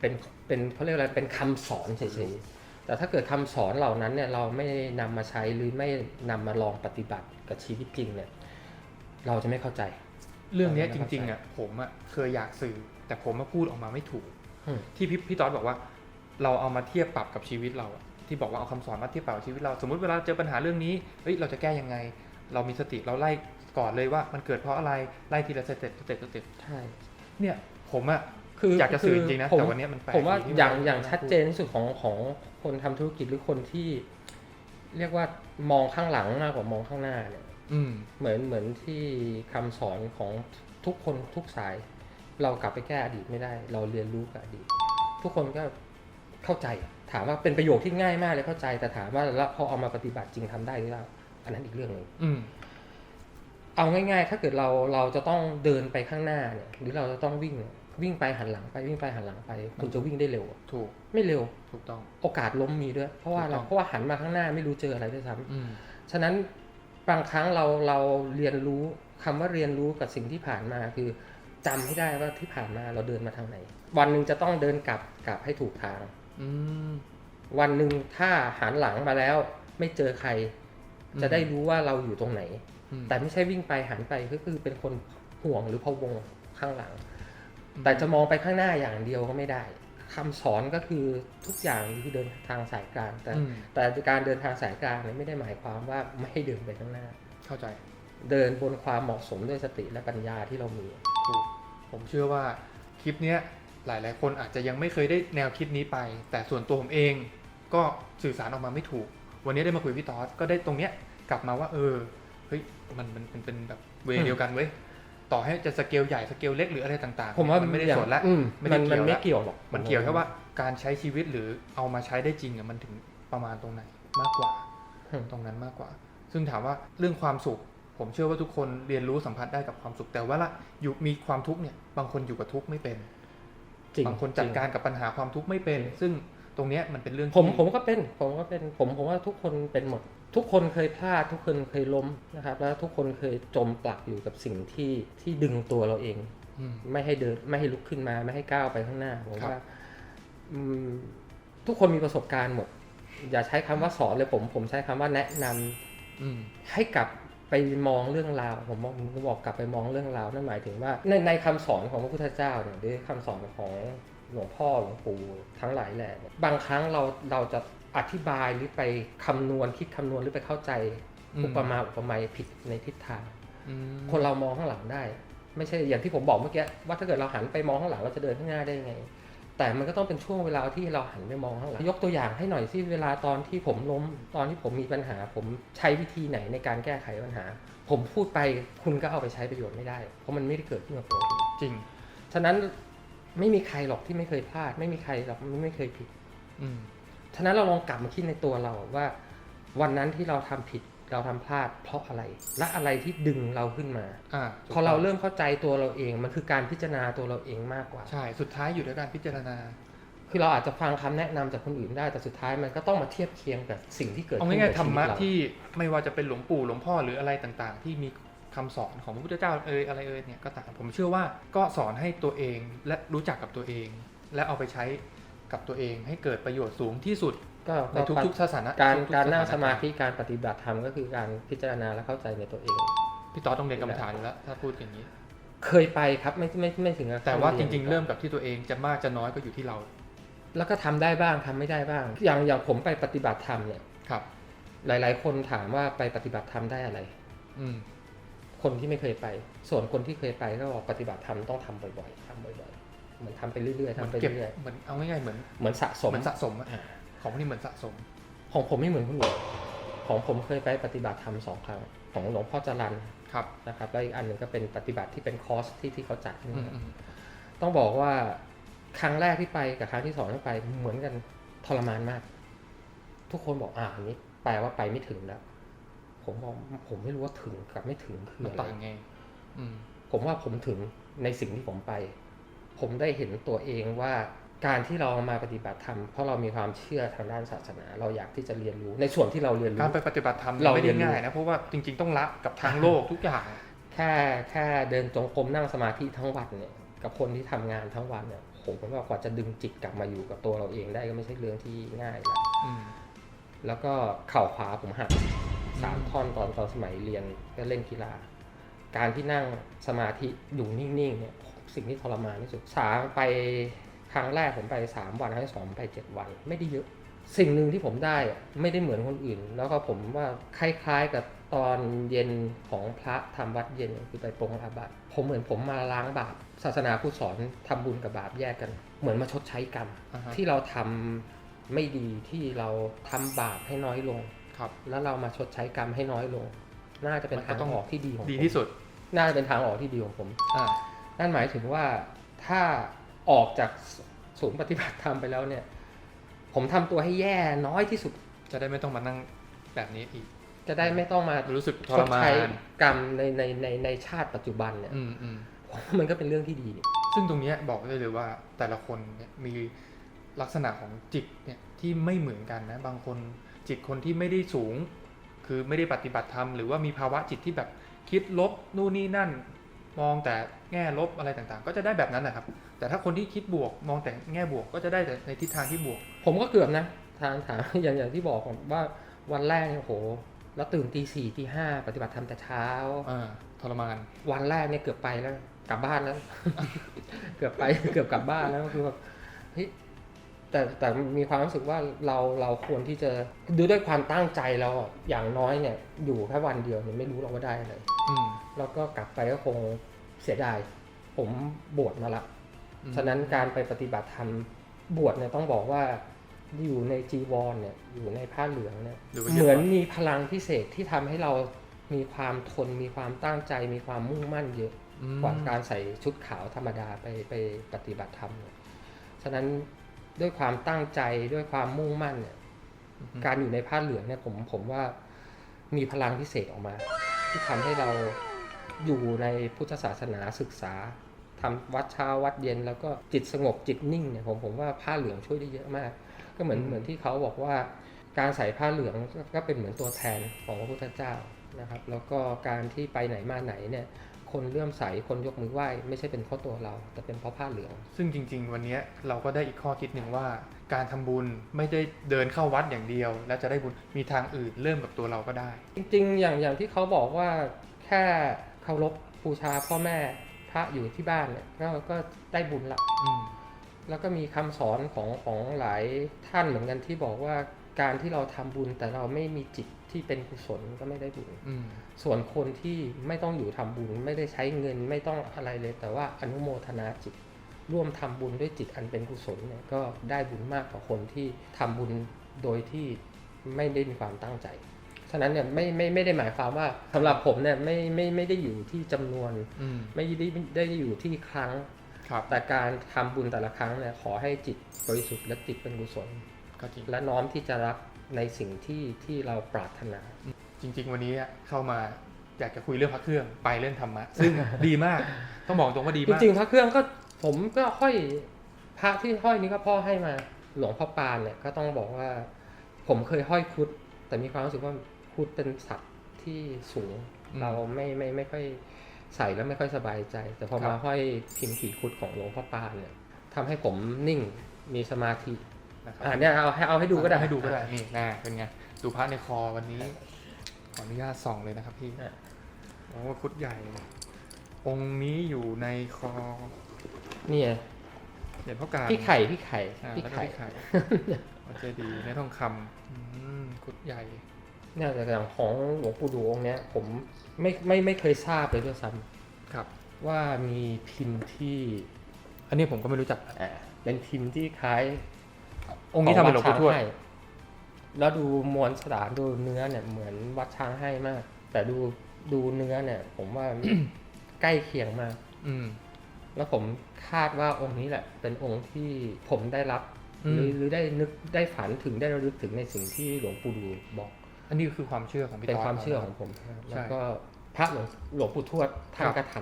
[SPEAKER 2] เป็นเป็นเขาเรียกอะไรเป็นคำสอนเฉยๆแต่ถ้าเกิดคำสอนเหล่านั้นเนี่ยเราไม่นำมาใช้หรือไม่นำมาลองปฏิบัติกับชีวิตจริงเนี่ย เราจะไม่เข้าใจ
[SPEAKER 1] เรื่องเนี้ย
[SPEAKER 2] ไม่
[SPEAKER 1] จ
[SPEAKER 2] เข้าใจ
[SPEAKER 1] ริงๆอะผมอะเคยอยากสื่อ แต่ผมมาพูดออกมาไม่ถูก
[SPEAKER 2] อืม
[SPEAKER 1] ที่พี่พี่ต๊อดบอกว่า เราเอามาเทียบปรับกับชีวิตเราอะที่บอกว่าเอาคำสอนมาเทียบปรับกับชีวิตเรา สมมติเวลาเจอปัญหาเรื่องนี้เฮ้ยเราจะแก้ยังไง เรามีสติเราไล่ก่อนเลยว่ามันเกิดเพราะอะไรไล่ทีละสเต็ปสเต็ปสเต็ป
[SPEAKER 2] ใช่
[SPEAKER 1] เนี่ยผมอะ
[SPEAKER 2] คือ
[SPEAKER 1] อยากจะสื่อ
[SPEAKER 2] คื
[SPEAKER 1] จริงๆนะ
[SPEAKER 2] ผม
[SPEAKER 1] แต่วันเนี้ยมันแปลก
[SPEAKER 2] ผมว่า
[SPEAKER 1] ดีที่
[SPEAKER 2] อย่าง
[SPEAKER 1] มัน
[SPEAKER 2] อย่าง
[SPEAKER 1] ไม่
[SPEAKER 2] ชัดเจนที่สุดของของคนทำธุรกิจหรือคนที่ เรียกว่ามองข้างหลังมากกว่ามองข้างหน้าเนี่ย
[SPEAKER 1] อืม
[SPEAKER 2] เหมือนเหมือนที่คำสอนของทุกคนทุกสาย เรากลับไปแก้อดีตไม่ได้ เราเรียนรู้กับอดีต ทุกคนก็เข้าใจ ถามว่าเป็นประโยคที่ง่ายมากเลยเข้าใจ แต่ถามว่าแล้วพอเอามาปฏิบัติจริงทำได้หรือเปล่าอันนั้นอีกเรื่องหนึ่ง
[SPEAKER 1] อืม
[SPEAKER 2] เอาง่ายๆ ถ้าเกิดเราเราจะต้องเดินไปข้างหน้าเนี่ย หรือเราจะต้องวิ่งเนี่ยวิ่งไปหันหลังไปวิ่งไปหันหลังไป คุณจะวิ่งได้เร็วอะ
[SPEAKER 1] ถูก
[SPEAKER 2] ไม่เร็ว
[SPEAKER 1] ถูกต้อง
[SPEAKER 2] โอกาสล้มมีด้วย เพราะว่าอะไร
[SPEAKER 1] ถูกต้อง
[SPEAKER 2] เพราะว่าหันมาข้างหน้าไม่รู้เจออะไรด้วยซ้ำ
[SPEAKER 1] อืม
[SPEAKER 2] ฉะนั้น บางครั้งเราเราเรียนรู้คำว่าเรียนรู้กับสิ่งที่ผ่านมาคือจำให้ได้ว่าที่ผ่านมาเราเดินมาทางไหน วันหนึ่งจะต้องเดินกลับกลับให้ถูกทาง
[SPEAKER 1] อืม
[SPEAKER 2] วันหนึ่งถ้าหันหลังมาแล้วไม่เจอใคร
[SPEAKER 1] อืม
[SPEAKER 2] จะได้รู้ว่าเราอยู่ตรงไหน
[SPEAKER 1] อืม
[SPEAKER 2] แต่ไม่ใช่วิ่งไปหันไปก็คือเป็นคนห่วงหรือพะวงข้างหลัง
[SPEAKER 1] อืม
[SPEAKER 2] แต่จะมองไปข้างหน้าอย่างเดียวก็ไม่ได้ คำสอนก็คือทุกอย่างคือเดินทางสายกลาง แต่
[SPEAKER 1] อืม
[SPEAKER 2] แต่การเดินทางสายกลางเนี่ยไม่ได้หมายความว่าไม่ให้เดินไปข้างหน้า
[SPEAKER 1] เข้าใจ
[SPEAKER 2] เดินบนความเหมาะสมด้วยสติและปัญญาที่เรามี
[SPEAKER 1] ถูกผมเชื่อว่าคลิปเนี้ยหลาย ๆ คนอาจจะยังไม่เคยได้แนวคิดนี้ไป แต่ส่วนตัวผมเองก็สื่อสารออกมาไม่ถูก วันนี้ได้มาคุยกับพี่ตอสก็ได้ตรงเนี้ยกลับมาว่า เออเฮ้ยมันมันมันเป็นแบบเว
[SPEAKER 2] อืม
[SPEAKER 1] เดียวกันเว้ย ต่อให้จะสเกลใหญ่สเกลเล็กหรืออะไรต่างๆ
[SPEAKER 2] ผมว่าน
[SPEAKER 1] ไม่ได้
[SPEAKER 2] อย่าง
[SPEAKER 1] สนละ
[SPEAKER 2] อืม
[SPEAKER 1] ไม่
[SPEAKER 2] มั
[SPEAKER 1] ได้
[SPEAKER 2] น
[SPEAKER 1] เกี่ยวละ
[SPEAKER 2] มันไม่เกี่ยวหรอก
[SPEAKER 1] มันเกี่ยวแค่ว่าการใช้ชีวิตหรือเอามาใช้ได้จริงอะมันถึงประมาณตรงไหนมากกว่า
[SPEAKER 2] อืม
[SPEAKER 1] ตรงนั้นมากกว่า ซึ่งถามว่าเรื่องความสุข ผมเชื่อว่าทุกคนเรียนรู้สัมผัสได้กับความสุขแต่ว่าละอยู่มีความทุกข์เนี่ย บางคนอยู่กับทุกข์ไม่เป็น
[SPEAKER 2] จริง
[SPEAKER 1] บางคนจัดการกับปัญหาความทุกข์ไม่เป็น ซึ่งตรงเนี้ยมันเป็นเรื่อง
[SPEAKER 2] ผม
[SPEAKER 1] ที่
[SPEAKER 2] ผมก็เป็น ผมก็เป็นผมผมว่าทุกคนเป็นหมด ทุกคนเคยพลาดทุกคนเคยล้มนะครับแล้วทุกคนเคยจมปลักอยู่กับสิ่งที่ที่ดึงตัวเราเอง
[SPEAKER 1] อืม
[SPEAKER 2] ไม่ให้เดินไม่ให้ลุกขึ้นมาไม่ให้ก้าวไปข้างหน้าผม
[SPEAKER 1] ครับ
[SPEAKER 2] ว่าอืมทุกคนมีประสบการณ์หมด อย่าใช้คำว่าสอนเลยผม ผมใช้คำว่าแนะนำ
[SPEAKER 1] อืม
[SPEAKER 2] ให้กลับไปมองเรื่องราวผมบอกผมบอกกลับไปมองเรื่องราวนั่นหมายถึงว่าในในคำสอนของพระพุทธเจ้าเนี่ยหรือคำสอนของ หลวงพ่อหลวงปู่ทั้งหลายแหละเนี่ยบางครั้งเราเราจะอธิบายหรือไปคำนวณคิดคำนวณหรือไปเข้าใจ
[SPEAKER 1] อืม
[SPEAKER 2] อุปมาอุปไมยผิดในทิศทาง
[SPEAKER 1] อืม
[SPEAKER 2] คนเรามองข้างหลังได้ ไม่ใช่อย่างที่ผมบอกเมื่อกี้ว่าถ้าเกิดเราหันไปมองข้างหลังเราจะเดินข้างหน้าได้ยังไง แต่มันก็ต้องเป็นช่วงเวลาที่เราหันไปมองข้างหลังยกตัวอย่างให้หน่อยสิเวลาตอนที่ผมล้มตอนที่ผมมีปัญหา ผมใช้วิธีไหนในการแก้ไขปัญหา ผมพูดไปคุณก็เอาไปใช้ประโยชน์ไม่ได้ เพราะมันไม่ได้เกิดขึ้นกับตัวคุณ
[SPEAKER 1] จริง
[SPEAKER 2] ฉะนั้น ไม่มีใครหรอกที่ไม่เคยพลาด ไม่มีใครหรอกไม่เคยผิด
[SPEAKER 1] อืม
[SPEAKER 2] ฉะนั้นเราลองกลับมาคิดในตัวเราว่า วันนั้นที่เราทำผิดเราทำพลาด เพราะอะไร และอะไรที่ดึงเราขึ้นมา
[SPEAKER 1] อ่า
[SPEAKER 2] พอเราเริ่มเข้าใจตัวเราเองมันคือการพิจารณาตัวเราเองมากกว่า
[SPEAKER 1] ใช่ สุดท้ายอยู่ด้วยการพิจารณา
[SPEAKER 2] คือเราอาจจะฟังคำแนะนำจากคนอื่นได้แต่สุดท้ายมันก็ต้องมาเทียบเคียงกับสิ่งที่เกิด
[SPEAKER 1] เอา
[SPEAKER 2] ขึ้น
[SPEAKER 1] ง่าย
[SPEAKER 2] กับ
[SPEAKER 1] ๆธร
[SPEAKER 2] ชี
[SPEAKER 1] ร
[SPEAKER 2] วิต
[SPEAKER 1] มะ
[SPEAKER 2] เรา
[SPEAKER 1] ที่ไม่ว่าจะเป็นหลวงปู่หลวงพ่อหรืออะไรต่างๆ ที่มี คำสอนของพระพุทธเจ้าเอยอะไรเอยเนี่ยก็ตามผมเชื่อว่าก็สอนให้ตัวเองและรู้จักกับตัวเอง และเอาไปใช้กับตัวเองให้เกิดประโยชน์สูงที่สุด
[SPEAKER 2] ก็
[SPEAKER 1] ในทุกๆสถานะ
[SPEAKER 2] การ
[SPEAKER 1] ทุๆ
[SPEAKER 2] การนั่ง
[SPEAKER 1] ถ
[SPEAKER 2] สมาธิการปฏิบัติธรรมก็คือการพิจารณาและเข้าใจในตัวเอง
[SPEAKER 1] พี่ต๊อดต้องเรียนกรรมฐานอยู่แล้วถ้าพูดอย่างนี้
[SPEAKER 2] เคยไปครับไม่ไม่ไม่ถึงกับ
[SPEAKER 1] แต่ว่าจ
[SPEAKER 2] ขั้น
[SPEAKER 1] ริงๆ
[SPEAKER 2] ยน
[SPEAKER 1] เริ่มกับที่ตัวเองจะมากจะน้อยก็อยู่ที่เรา
[SPEAKER 2] แล้วก็ทำได้บ้างทำไม่ได้บ้าง อย่างอย่างผมไปปฏิบัติธรรมเนี่ย
[SPEAKER 1] ครับ
[SPEAKER 2] หลาย ๆ คนถามว่าไปปฏิบัติธรรมได้อะไร
[SPEAKER 1] อืม
[SPEAKER 2] คนที่ไม่เคยไป ส่วนคนที่เคยไปก็บอกปฏิบัติธรรมต้องทำบ่อยๆทำบ่อยๆ เหมือนทำไปเรื่อยๆ
[SPEAKER 1] เหมือน
[SPEAKER 2] ทำไป
[SPEAKER 1] เก็บ
[SPEAKER 2] เรื่อย
[SPEAKER 1] เหมือนเอาง่ายๆเหมือน
[SPEAKER 2] ๆเหมือนสะสม
[SPEAKER 1] เหมือนสะสมอะ
[SPEAKER 2] อ่า
[SPEAKER 1] ของพวกนี้เหมือนสะสม
[SPEAKER 2] ของผมไม่เหมือนคนอื่นของผมเคยไปปฏิบัติธรรมสองครั้งของหลวงพ่อจรัน
[SPEAKER 1] ครับ
[SPEAKER 2] นะครับแล้วอีกอันหนึ่งก็เป็นปฏิบัติที่เป็นคอร์สที่ที่เขาจัดขึ้น
[SPEAKER 1] อืม
[SPEAKER 2] มา
[SPEAKER 1] อืม
[SPEAKER 2] ต้องบอกว่าครั้งแรกที่ไปกับครั้งที่สองที่ไปเหมือนกันทรมานมาก ทุกคนบอกอ่าอันนี้แปลว่าไปไม่ถึงแล้ว ผมบอกผมไม่รู้ว่าถึงกับไม่ถึงคือ
[SPEAKER 1] มัน
[SPEAKER 2] อะไร
[SPEAKER 1] ต่างไงอืม
[SPEAKER 2] ผมว่าผมถึงในสิ่งที่ผมไป ผมได้เห็นตัวเองว่าการที่เรามาปฏิบัติธรรมเพราะเรามีความเชื่อทางด้านศาสนา เราอยากที่จะเรียนรู้ในส่วนที่เราเรียน
[SPEAKER 1] การ
[SPEAKER 2] รู้
[SPEAKER 1] ไปปฏิบัติธรรม
[SPEAKER 2] เรา
[SPEAKER 1] ไม่
[SPEAKER 2] เรี
[SPEAKER 1] ได้
[SPEAKER 2] ยนรู้
[SPEAKER 1] ง่ายนะเพราะว่าจริง ๆ ต้องละกับทางโลกทุกอย่าง
[SPEAKER 2] แค่แค่เดินจงกรมนั่งสมาธิทั้งวันเนี่ย กับคนที่ทำงานทั้งวันเนี่ยผมว่ากว่าจะดึงจิตกลับมาอยู่กับตัวเราเองได้ก็ไม่ใช่เรื่องที่ง่ายละ
[SPEAKER 1] อืม
[SPEAKER 2] แล้วก็เข่าขวาผมหัก สามท่อนตอนตอนสมัยเรียนก็เล่นกีฬา การที่นั่งสมาธิอยู่นิ่งๆเนี่ยสิ่งที่ทรมานที่สุดสามไปครั้งแรกผมไปสามวันครั้งที่สองผมไปเจ็ดวัน ไม่ได้เยอะ สิ่งหนึ่งที่ผมได้อะไม่ได้เหมือนคนอื่น แล้วก็ผมว่าคล้ายๆกับตอนเย็นของพระทำวัดเย็นคือไปปรงอาบัติผมเหมือนผมมาล้างบาปศาสนาผู้สอนทำบุญกับบาปแยกกัน เหมือนมาชดใช้กรรม
[SPEAKER 1] อ่าฮะ
[SPEAKER 2] ที่เราทำไม่ดีที่เราทำบาปให้น้อยลง
[SPEAKER 1] ครับ
[SPEAKER 2] แล้วเรามาชดใช้กรรมให้น้อยลง น่าจะเป็น
[SPEAKER 1] มันก็
[SPEAKER 2] ทาง
[SPEAKER 1] ต้อง
[SPEAKER 2] ออกที่ดีของผม
[SPEAKER 1] ดีที่สุด
[SPEAKER 2] น่าจะเป็นทางออกที่ดีของผม
[SPEAKER 1] อ่า
[SPEAKER 2] นั่นหมายถึงว่าถ้าออกจากศูนย์ปฏิบัติธรรมไปแล้วเนี่ย ผมทำตัวให้แย่น้อยที่สุด
[SPEAKER 1] จะได้ไม่ต้องมานั่งแบบนี้อีก
[SPEAKER 2] จะได้ไม่ต้องมา
[SPEAKER 1] รู้สึกท
[SPEAKER 2] ช
[SPEAKER 1] ร
[SPEAKER 2] ด
[SPEAKER 1] มา
[SPEAKER 2] ใช้
[SPEAKER 1] น
[SPEAKER 2] กรรมในในในในชาติปัจจุบันเนี่ย
[SPEAKER 1] อืมอืม
[SPEAKER 2] มันก็เป็นเรื่องที่ดี
[SPEAKER 1] ซึ่งตรงเนี้ยบอกได้เลยว่าแต่ละคนเนี่ยมีลักษณะของจิตเนี่ยที่ไม่เหมือนกันนะ บางคน จิตคนที่ไม่ได้สูง คือไม่ได้ปฏิบัติธรรมหรือว่ามีภาวะจิตที่แบบคิดลบนู่นนี่นั่น มองแต่แง่ลบอะไรต่างๆ ก็จะได้แบบนั้นนะครับ แต่ถ้าคนที่คิดบวกมองแต่แง่บวกก็จะได้แต่ในทิศทางที่บวก
[SPEAKER 2] ผมก็เกือบนะทางถามอย่างอย่างที่บอกว่าวันแรกเนี่ยโหแล้วตื่นตีสี่ตีห้าปฏิบัติธรรมแต่เช้า
[SPEAKER 1] อ่าทรมาน
[SPEAKER 2] วันแรกเนี่ยเกือบไปแล้ว กลับบ้านแล้ว เกือบไปเกือบกลับบ้านแล้วก็คือแบบเฮ้ย แต่แต่มีความรู้สึกว่าเราเราควรที่จะดูด้วยความตั้งใจเราอะอย่างน้อยเนี่ยอยู่แค่วันเดียวเนี่ยไม่รู้เราว่าได้อะไร
[SPEAKER 1] อืม
[SPEAKER 2] แล้วก็กลับไปก็คงเสียดาย ผมบวชมาละ
[SPEAKER 1] อืม
[SPEAKER 2] ฉะนั้นการไปปฏิบัติธรรมบวชเนี่ยต้องบอกว่าอยู่ในจีวรเนี่ยอยู่ในผ้าเหลืองเนี่ย
[SPEAKER 1] หรือว่า
[SPEAKER 2] เหมือนมีพลังพิเศษที่ทำให้เรามีความทนมีความตั้งใจมีความมุ่งมั่นเยอะ
[SPEAKER 1] อืม
[SPEAKER 2] กว่าการใส่ชุดขาวธรรมดาไปไปปฏิบัติธรรมเนี่ยฉะนั้น ด้วยความตั้งใจด้วยความมุ่งมั่นเนี่ย
[SPEAKER 1] อืม
[SPEAKER 2] การอยู่ในผ้าเหลืองเนี่ยผมผมว่ามีพลังพิเศษออกมา ที่ทำให้เราอยู่ในพุทธศาสนาศึกษาทำวัดเช้าวัดเย็น แล้วก็จิตสงบจิตนิ่งเนี่ยผมผมว่าผ้าเหลืองช่วยได้เยอะมาก ก็เหมือนเหมือนที่เขาบอกว่า การใส่ผ้าเหลืองก็ก็เป็นเหมือนตัวแทนของพระพุทธเจ้านะครับ แล้วก็การที่ไปไหนมาไหนเนี่ย คนเลื่อมใสคนยกมือไหว้ไม่ใช่เป็นเพราะตัวเรา แต่เป็นเพราะผ้าเหลือง
[SPEAKER 1] ซึ่งจริง ๆ วันเนี้ยเราก็ได้อีกข้อคิดหนึ่งว่า การทำบุญไม่ได้เดินเข้าวัดอย่างเดียว แล้วจะได้บุญมีทางอื่นเริ่มกับตัวเราก็ได้
[SPEAKER 2] จริง ๆ อย่างอย่างที่เขาบอกว่าแค่เคารพบูชาพ่อแม่พระอยู่ที่บ้านเนี่ยก็ก็ได้บุญละ
[SPEAKER 1] อืม
[SPEAKER 2] แล้วก็มีคำสอนของของหลายท่านเหมือนกันที่บอกว่าการที่เราทำบุญแต่เราไม่มีจิต ที่เป็นกุศลก็ไม่ได้บุญ
[SPEAKER 1] อืม
[SPEAKER 2] ส่วนคนที่ไม่ต้องอยู่ทำบุญ ไม่ได้ใช้เงินไม่ต้องอะไรเลย แต่ว่าอนุโมทนาจิต ร่วมทำบุญด้วยจิตอันเป็นกุศลเนี่ยก็ได้บุญมากกว่าคนที่ทำบุญโดยที่ไม่ได้มีความตั้งใจฉะนั้นเนี่ยไม่ไม่ไม่ได้หมายความว่าสำหรับผมเนี่ยไม่ไม่ไม่ได้อยู่ที่จำนวน
[SPEAKER 1] อืม
[SPEAKER 2] ไม่ได้ได้อยู่ที่ครั้ง
[SPEAKER 1] ครับ
[SPEAKER 2] แต่การทำบุญแต่ละครั้งเนี่ยขอให้จิตบริสุทธิ์และจิตเป็นกุศล
[SPEAKER 1] ก็จริง
[SPEAKER 2] และน้อมที่จะรับ ในสิ่งที่ที่เราปรารถนา
[SPEAKER 1] จริง ๆ วันนี้เข้ามาอยากจะคุยเรื่องพระเครื่องไปเรื่องธรรมะซึ่งดีมากต้องบอกตรงว่าดี
[SPEAKER 2] จ
[SPEAKER 1] มาก
[SPEAKER 2] ริงๆพระเครื่องก็ผมก็ห้อยพระที่ห้อยนี้ก็พ่อให้มาหลวงพ่อปานเนี่ยก็ต้องบอกว่า ผมเคยห้อยครุฑแต่มีความรู้สึกว่าครุฑเป็นสัตว์ที่สูง เราไม่ไม่ไม่ค่อยใส่แล้วไม่ค่อยสบายใจ แต่พอมาห้อยพิมพ์ขีครุฑของหลวงพ่อปานเนี่ยทำให้ผมนิ่งมีสมาธิ
[SPEAKER 1] นะครับ
[SPEAKER 2] อ่าเนี่ยเอาให้เอาให้ดูก็ได้
[SPEAKER 1] ให้ดูก็ได้นี่หน้าเป็นไงดูพระในคอวันนี้ขออนุญาตส่องเลยนะครับพี่
[SPEAKER 2] อะ
[SPEAKER 1] โอ้คุดใหญ่ องค์นี้อยู่ในคอ
[SPEAKER 2] เนี่ย
[SPEAKER 1] เหรียญพ่อการ
[SPEAKER 2] พี่ไข่พี่ไข่
[SPEAKER 1] อ่า
[SPEAKER 2] พี่
[SPEAKER 1] แล้วก็
[SPEAKER 2] ไข่
[SPEAKER 1] พี่ไข่วัดเจดีย์ในทองคำอืมคุดใหญ่
[SPEAKER 2] เนี่ยแต่อย่างของหลวงปู่ดูองค์เนี้ย ผมไม่ไม่ไม่เคยทราบเลยด้วยซ้
[SPEAKER 1] ครับำ
[SPEAKER 2] ว่ามีพิมพ์ที่
[SPEAKER 1] อันนี้ผมก็ไม่รู้จัก
[SPEAKER 2] อ่าเป็นพิมพ์ที่คล้าย
[SPEAKER 1] องค์นี้ทำเป็นหลวงปู่ทวด
[SPEAKER 2] ช้าให้แล้วดูมวลสถานดูเนื้อเนี่ยเหมือนวัดช้างให้มาก แต่ดูดูเนื้อเนี่ย ผมว่าใกล้เคียงมาก
[SPEAKER 1] อืม
[SPEAKER 2] แล้วผมคาดว่าองค์นี้แหละ เป็นองค์ที่ผมได้รับ
[SPEAKER 1] อืม
[SPEAKER 2] หรือหรือได้นึกได้ฝันถึงได้ระลึกถึงในสิ่งที่หลวงปู่ดูบอก
[SPEAKER 1] อันนี้คือความเชื่อของพี่
[SPEAKER 2] เป็น
[SPEAKER 1] ต๊ด
[SPEAKER 2] ความเชื่อของผม
[SPEAKER 1] ใช่
[SPEAKER 2] แล้วก็พระหลวงหลวงปู่ทวดท่าน
[SPEAKER 1] ครับ
[SPEAKER 2] ก็ท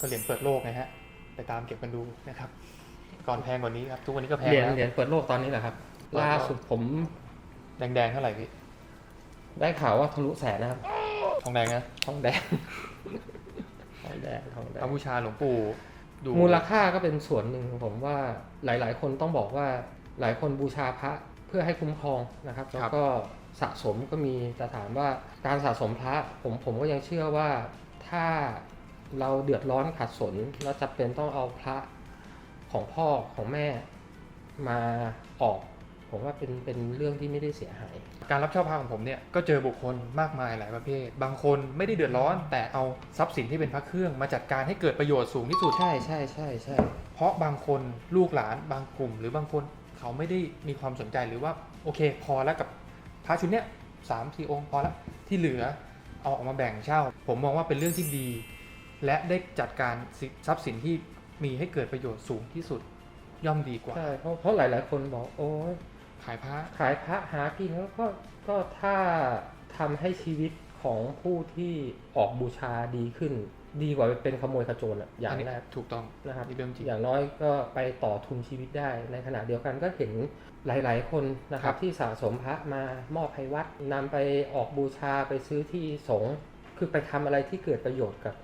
[SPEAKER 1] ก็เหรียญเปิดโลกไงฮะ ไปตามเก็บกันดูนะครับ ก่อนแพงกว่านี้ครับ ทุกวันนี้ก็ำแพง
[SPEAKER 2] เหรียญ
[SPEAKER 1] แล้ว
[SPEAKER 2] เหรียญเปิดโลกตอนนี้แหละครับ
[SPEAKER 1] เปิดโลก
[SPEAKER 2] ล่าสุดผม
[SPEAKER 1] แดงๆเท่าไหร่พี่
[SPEAKER 2] ได้ข่าวว่าทะลุแสนนะครับ
[SPEAKER 1] ทองแดงนะ
[SPEAKER 2] ทองแดง ทองแดงทองแด
[SPEAKER 1] พระ
[SPEAKER 2] ง
[SPEAKER 1] บูชาหลวงปู่ดู
[SPEAKER 2] มูลค่าก็เป็นส่วนหนึ่งผมว่าหลาย ๆ คนต้องบอกว่าหลายคนบูชาพระเพื่อให้คุ้มครองนะครับ แล้วก็สะสมก็มีแต่ถามว่าการสะสมพระผมผมก็ยังเชื่อว่าถ้าเราเดือดร้อนขัดสนแล้วจำเป็นต้องเอาพระ ของพ่อของแม่มาออก ผมว่าเป็นเป็นเรื่องที่ไม่ได้เสียหาย
[SPEAKER 1] การรับเช่าพระของผมเนี่ยก็เจอบุคคลมากมายหลายประเภท บางคนไม่ได้เดือดร้อน แต่เอาทรัพย์สินที่เป็นพระเครื่องมาจัดการให้เกิดประโยชน์สูงที่สุด
[SPEAKER 2] ใช่ใช่ใช่ใช่
[SPEAKER 1] เพราะบางคนลูกหลานบางกลุ่ม หรือบางคนเขาไม่ได้มีความสนใจหรือว่าโอเค พอแล้วกับพระชุดเนี้ยสามสี่องค์พอแล้วที่เหลือเอาออกมาแบ่งเช่า ผมมองว่าเป็นเรื่องที่ดี และได้จัดการสิทรัพย์สินที่ มีให้เกิดประโยชน์สูงที่สุดย่อมดีกว่า
[SPEAKER 2] ใช่เพราะเพราะหลาย ๆ คนบอกโอ้ย
[SPEAKER 1] ขายพระ
[SPEAKER 2] ขายพระหากินแล้วก็ก็ถ้าทำให้ชีวิตของผู้ที่ออกบูชาดีขึ้น ดีกว่าเป็นขโมยขโจรอะอย่าง
[SPEAKER 1] นี้
[SPEAKER 2] แรก
[SPEAKER 1] ถูกต้อง
[SPEAKER 2] นะครับ
[SPEAKER 1] นี่เรื่องจริง
[SPEAKER 2] อย่างน้อยก็ไปต่อทุนชีวิตได้ ในขณะเดียวกันก็เห็นหลาย ๆ คนนะครั
[SPEAKER 1] ครับบ
[SPEAKER 2] ที่สะสมพระมามอบให้วัดนำไปออกบูชาไปซื้อที่สงฆ์คือไปทำอะไรที่เกิดประโยชน์กับ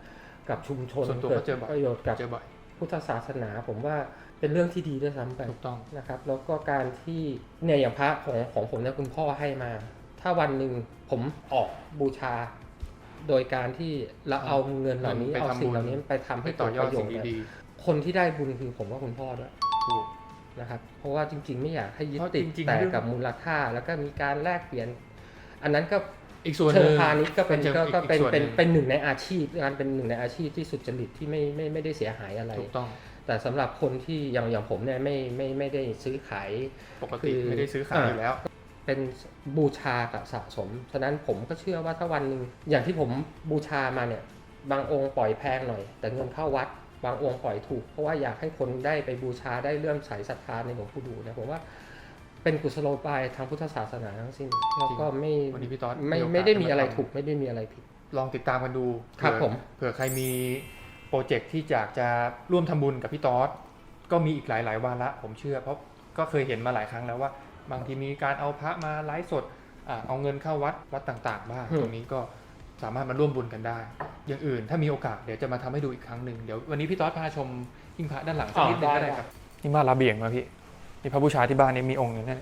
[SPEAKER 2] กับชุมชน
[SPEAKER 1] ส่วนตัว
[SPEAKER 2] เกิ
[SPEAKER 1] ก็
[SPEAKER 2] ด
[SPEAKER 1] เจอบ่อย
[SPEAKER 2] ประโยชน์กับ
[SPEAKER 1] เจอบ่อย
[SPEAKER 2] พุทธศาสนา ผมว่าเป็นเรื่องที่ดีด้วยซ้ำไป
[SPEAKER 1] ถูกต้อง
[SPEAKER 2] นะครับ แล้วก็การที่เนี่ยอย่างพระของของผมเนี่ยคุณพ่อให้มา ถ้าวันหนึ่งผมออกบูชา โดยการที่เราเอาเงินเหล่านี้
[SPEAKER 1] ไป
[SPEAKER 2] เอา
[SPEAKER 1] ทำ
[SPEAKER 2] สิ่
[SPEAKER 1] บุ
[SPEAKER 2] ง
[SPEAKER 1] ญ
[SPEAKER 2] เหล่านี้ไปทำ
[SPEAKER 1] ไป
[SPEAKER 2] ให้
[SPEAKER 1] ต่
[SPEAKER 2] เกิ
[SPEAKER 1] อ
[SPEAKER 2] ดประโย
[SPEAKER 1] ยอดสิ่
[SPEAKER 2] ช
[SPEAKER 1] ง
[SPEAKER 2] น์เนี่ย
[SPEAKER 1] ดี
[SPEAKER 2] คนที่ได้บุญคือผมว่าคุณพ่อด้วย
[SPEAKER 1] ๆถูก
[SPEAKER 2] นะครับ เพราะว่าจริง ๆ ไม่อยากให้ยึด
[SPEAKER 1] เพราะ
[SPEAKER 2] ติด
[SPEAKER 1] จริงๆ
[SPEAKER 2] แต่
[SPEAKER 1] เรื่อง
[SPEAKER 2] กับมูลค่า แล้วก็มีการแลกเปลี่ยน อันนั้นก็
[SPEAKER 1] อีกส่วนห
[SPEAKER 2] เชิ
[SPEAKER 1] นึ่
[SPEAKER 2] ง
[SPEAKER 1] ง
[SPEAKER 2] พาณิชย์ก็เป็น
[SPEAKER 1] ชิง
[SPEAKER 2] ก็ก็
[SPEAKER 1] อี
[SPEAKER 2] เป็น
[SPEAKER 1] ส่ว
[SPEAKER 2] เป็น
[SPEAKER 1] หง
[SPEAKER 2] เป็นหนึ่งในอาชีพงานเป็นหนึ่งในอาชีพที่สุจริตที่ไม่ไม่ไม่ได้เสียหายอะไร
[SPEAKER 1] ถูกต้อง
[SPEAKER 2] แต่สำหรับคนที่อย่างอย่างผมเนี่ยไม่ไม่ไม่ได้ซื้อขาย
[SPEAKER 1] ปกติ
[SPEAKER 2] คือ
[SPEAKER 1] ไม่ได้ซื้อขายอยู่แล้ว
[SPEAKER 2] เป็นบูชากับสะสม ฉะนั้นผมก็เชื่อว่าถ้าวันหนึ่งอย่างที่ผมบูชามาเนี่ย บางองค์ปล่อยแพงหน่อย แต่เงินเข้าวัดบางองค์ปล่อยถูก เพราะว่าอยากให้คนได้ไปบูชาได้เลื่อมใสศรัทธาในหลวงปู่ดูนะผมว่า เป็นกุศโลบายทางพุทธศาสนาทั้งสิ้นแล้วก็ไม่
[SPEAKER 1] วันนี้พี่ต๊อด
[SPEAKER 2] ไม่
[SPEAKER 1] มีโอกาส
[SPEAKER 2] ไม่ได้มี
[SPEAKER 1] จะมา
[SPEAKER 2] อะไร
[SPEAKER 1] ทำ
[SPEAKER 2] ถูกไม่ได้มีอะไรผิด
[SPEAKER 1] ลองติดตามกันดู
[SPEAKER 2] ครับ
[SPEAKER 1] เผื่อ
[SPEAKER 2] ผม
[SPEAKER 1] เผื่อใครมีโปรเจกต์ที่อยากจะร่วมทำบุญกับพี่ต๊อดก็มีอีกหลายๆวาระผมเชื่อ เพราะก็เคยเห็นมาหลายครั้งแล้วว่า บางทีมีการเอาพระมาไลฟ์สดอ่าเอาเงินเข้าวัดวัดต่างๆบ้าง
[SPEAKER 2] อืม
[SPEAKER 1] ตรงนี้ก็สามารถมาร่วมบุญกันได้ อย่างอื่นถ้ามีโอกาสเดี๋ยวจะมาทำให้ดูอีกครั้งหนึ่งเดี๋ยววันนี้พี่ต๊อดพาชมหิ้งพระด้านหลังสักนิดนึงก็ได้ครับนี่มาลาเบียงมาพี่ นี่พระบูชาที่บ้านนี่มีองค์นึงนั่น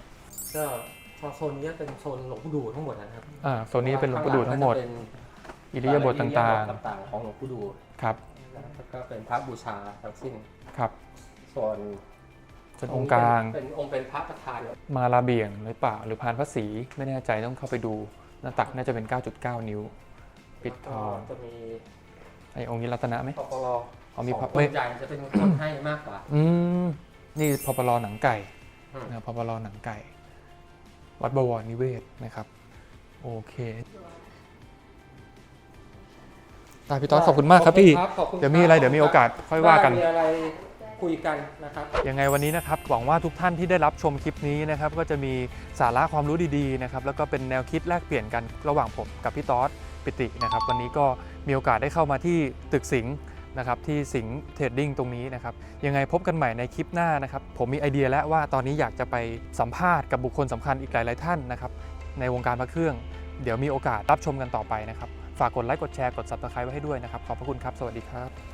[SPEAKER 2] ก็พอโซนนี้เป็นโซนหลวงปู่ดูทั้งหมดนะครับ
[SPEAKER 1] อ่าโซนนี้เป็นหลวงปู่ดูทั้งหมด
[SPEAKER 2] ข้าลัก็จะเป็น
[SPEAKER 1] อิริยาบถต่าง
[SPEAKER 2] อิริยบถต่างๆ ของหลวงปู่ดู
[SPEAKER 1] ๆครับ
[SPEAKER 2] แล้วก็เป็นพระบูชาทั้งสิ้น
[SPEAKER 1] ครับ
[SPEAKER 2] ส่วน
[SPEAKER 1] ส่วนองค์กลาง
[SPEAKER 2] เป็นองค์เป็นพระประธานเนี่ย
[SPEAKER 1] มาลาเบียงหรือเปล่าหรือพานพระศรีไม่แน่ใจต้องเข้าไปดูหน้าตักน่าจะเป็น 9.9 นิ้ว ปิดทอง
[SPEAKER 2] แล้วก็จะมี
[SPEAKER 1] ไอองค์นี้รัตนะไหม
[SPEAKER 2] ปปล
[SPEAKER 1] อ๋อมี
[SPEAKER 2] ส
[SPEAKER 1] พระ
[SPEAKER 2] งคนใหญ่จะเป็นคนให้มากกว่า
[SPEAKER 1] อืม นี่พปลหนังไก่
[SPEAKER 2] อืม
[SPEAKER 1] นะพปลหนังไก่ วัดบวรนิเวศนะครับ โอเคตายพี่ต๊อดขอบคุณมากครับพี่
[SPEAKER 2] ขอบคุณ
[SPEAKER 1] เดี๋ยวมีอะไรเดี๋ยวมีโอกาสค่อยว่ากัน
[SPEAKER 2] มีอะไรคุยกันนะครับ
[SPEAKER 1] ยังไงวันนี้นะครับหวังว่าทุกท่านที่ได้รับชมคลิปนี้นะครับ ก็จะมีสาระความรู้ดีๆนะครับ แล้วก็เป็นแนวคิดแลกเปลี่ยนกันระหว่างผมกับพี่ต๊อดปิตินะครับ วันนี้ก็มีโอกาสได้เข้ามาที่ตึกสิงห์ นะครับที่สิงห์เทรดดิ้งตรงนี้นะครับยังไงพบกันใหม่ในคลิปหน้านะครับผมมีไอเดียแล้วว่าตอนนี้อยากจะไปสัมภาษณ์กับบุคคลสำคัญอีกหลาย ๆ ท่านนะครับในวงการพระเครื่อง เดี๋ยวมีโอกาสรับชมกันต่อไปนะครับฝากกดไลค์กดแชร์กด subscribe ไว้ให้ด้วยนะครับขอบพระคุณครับ สวัสดีครับ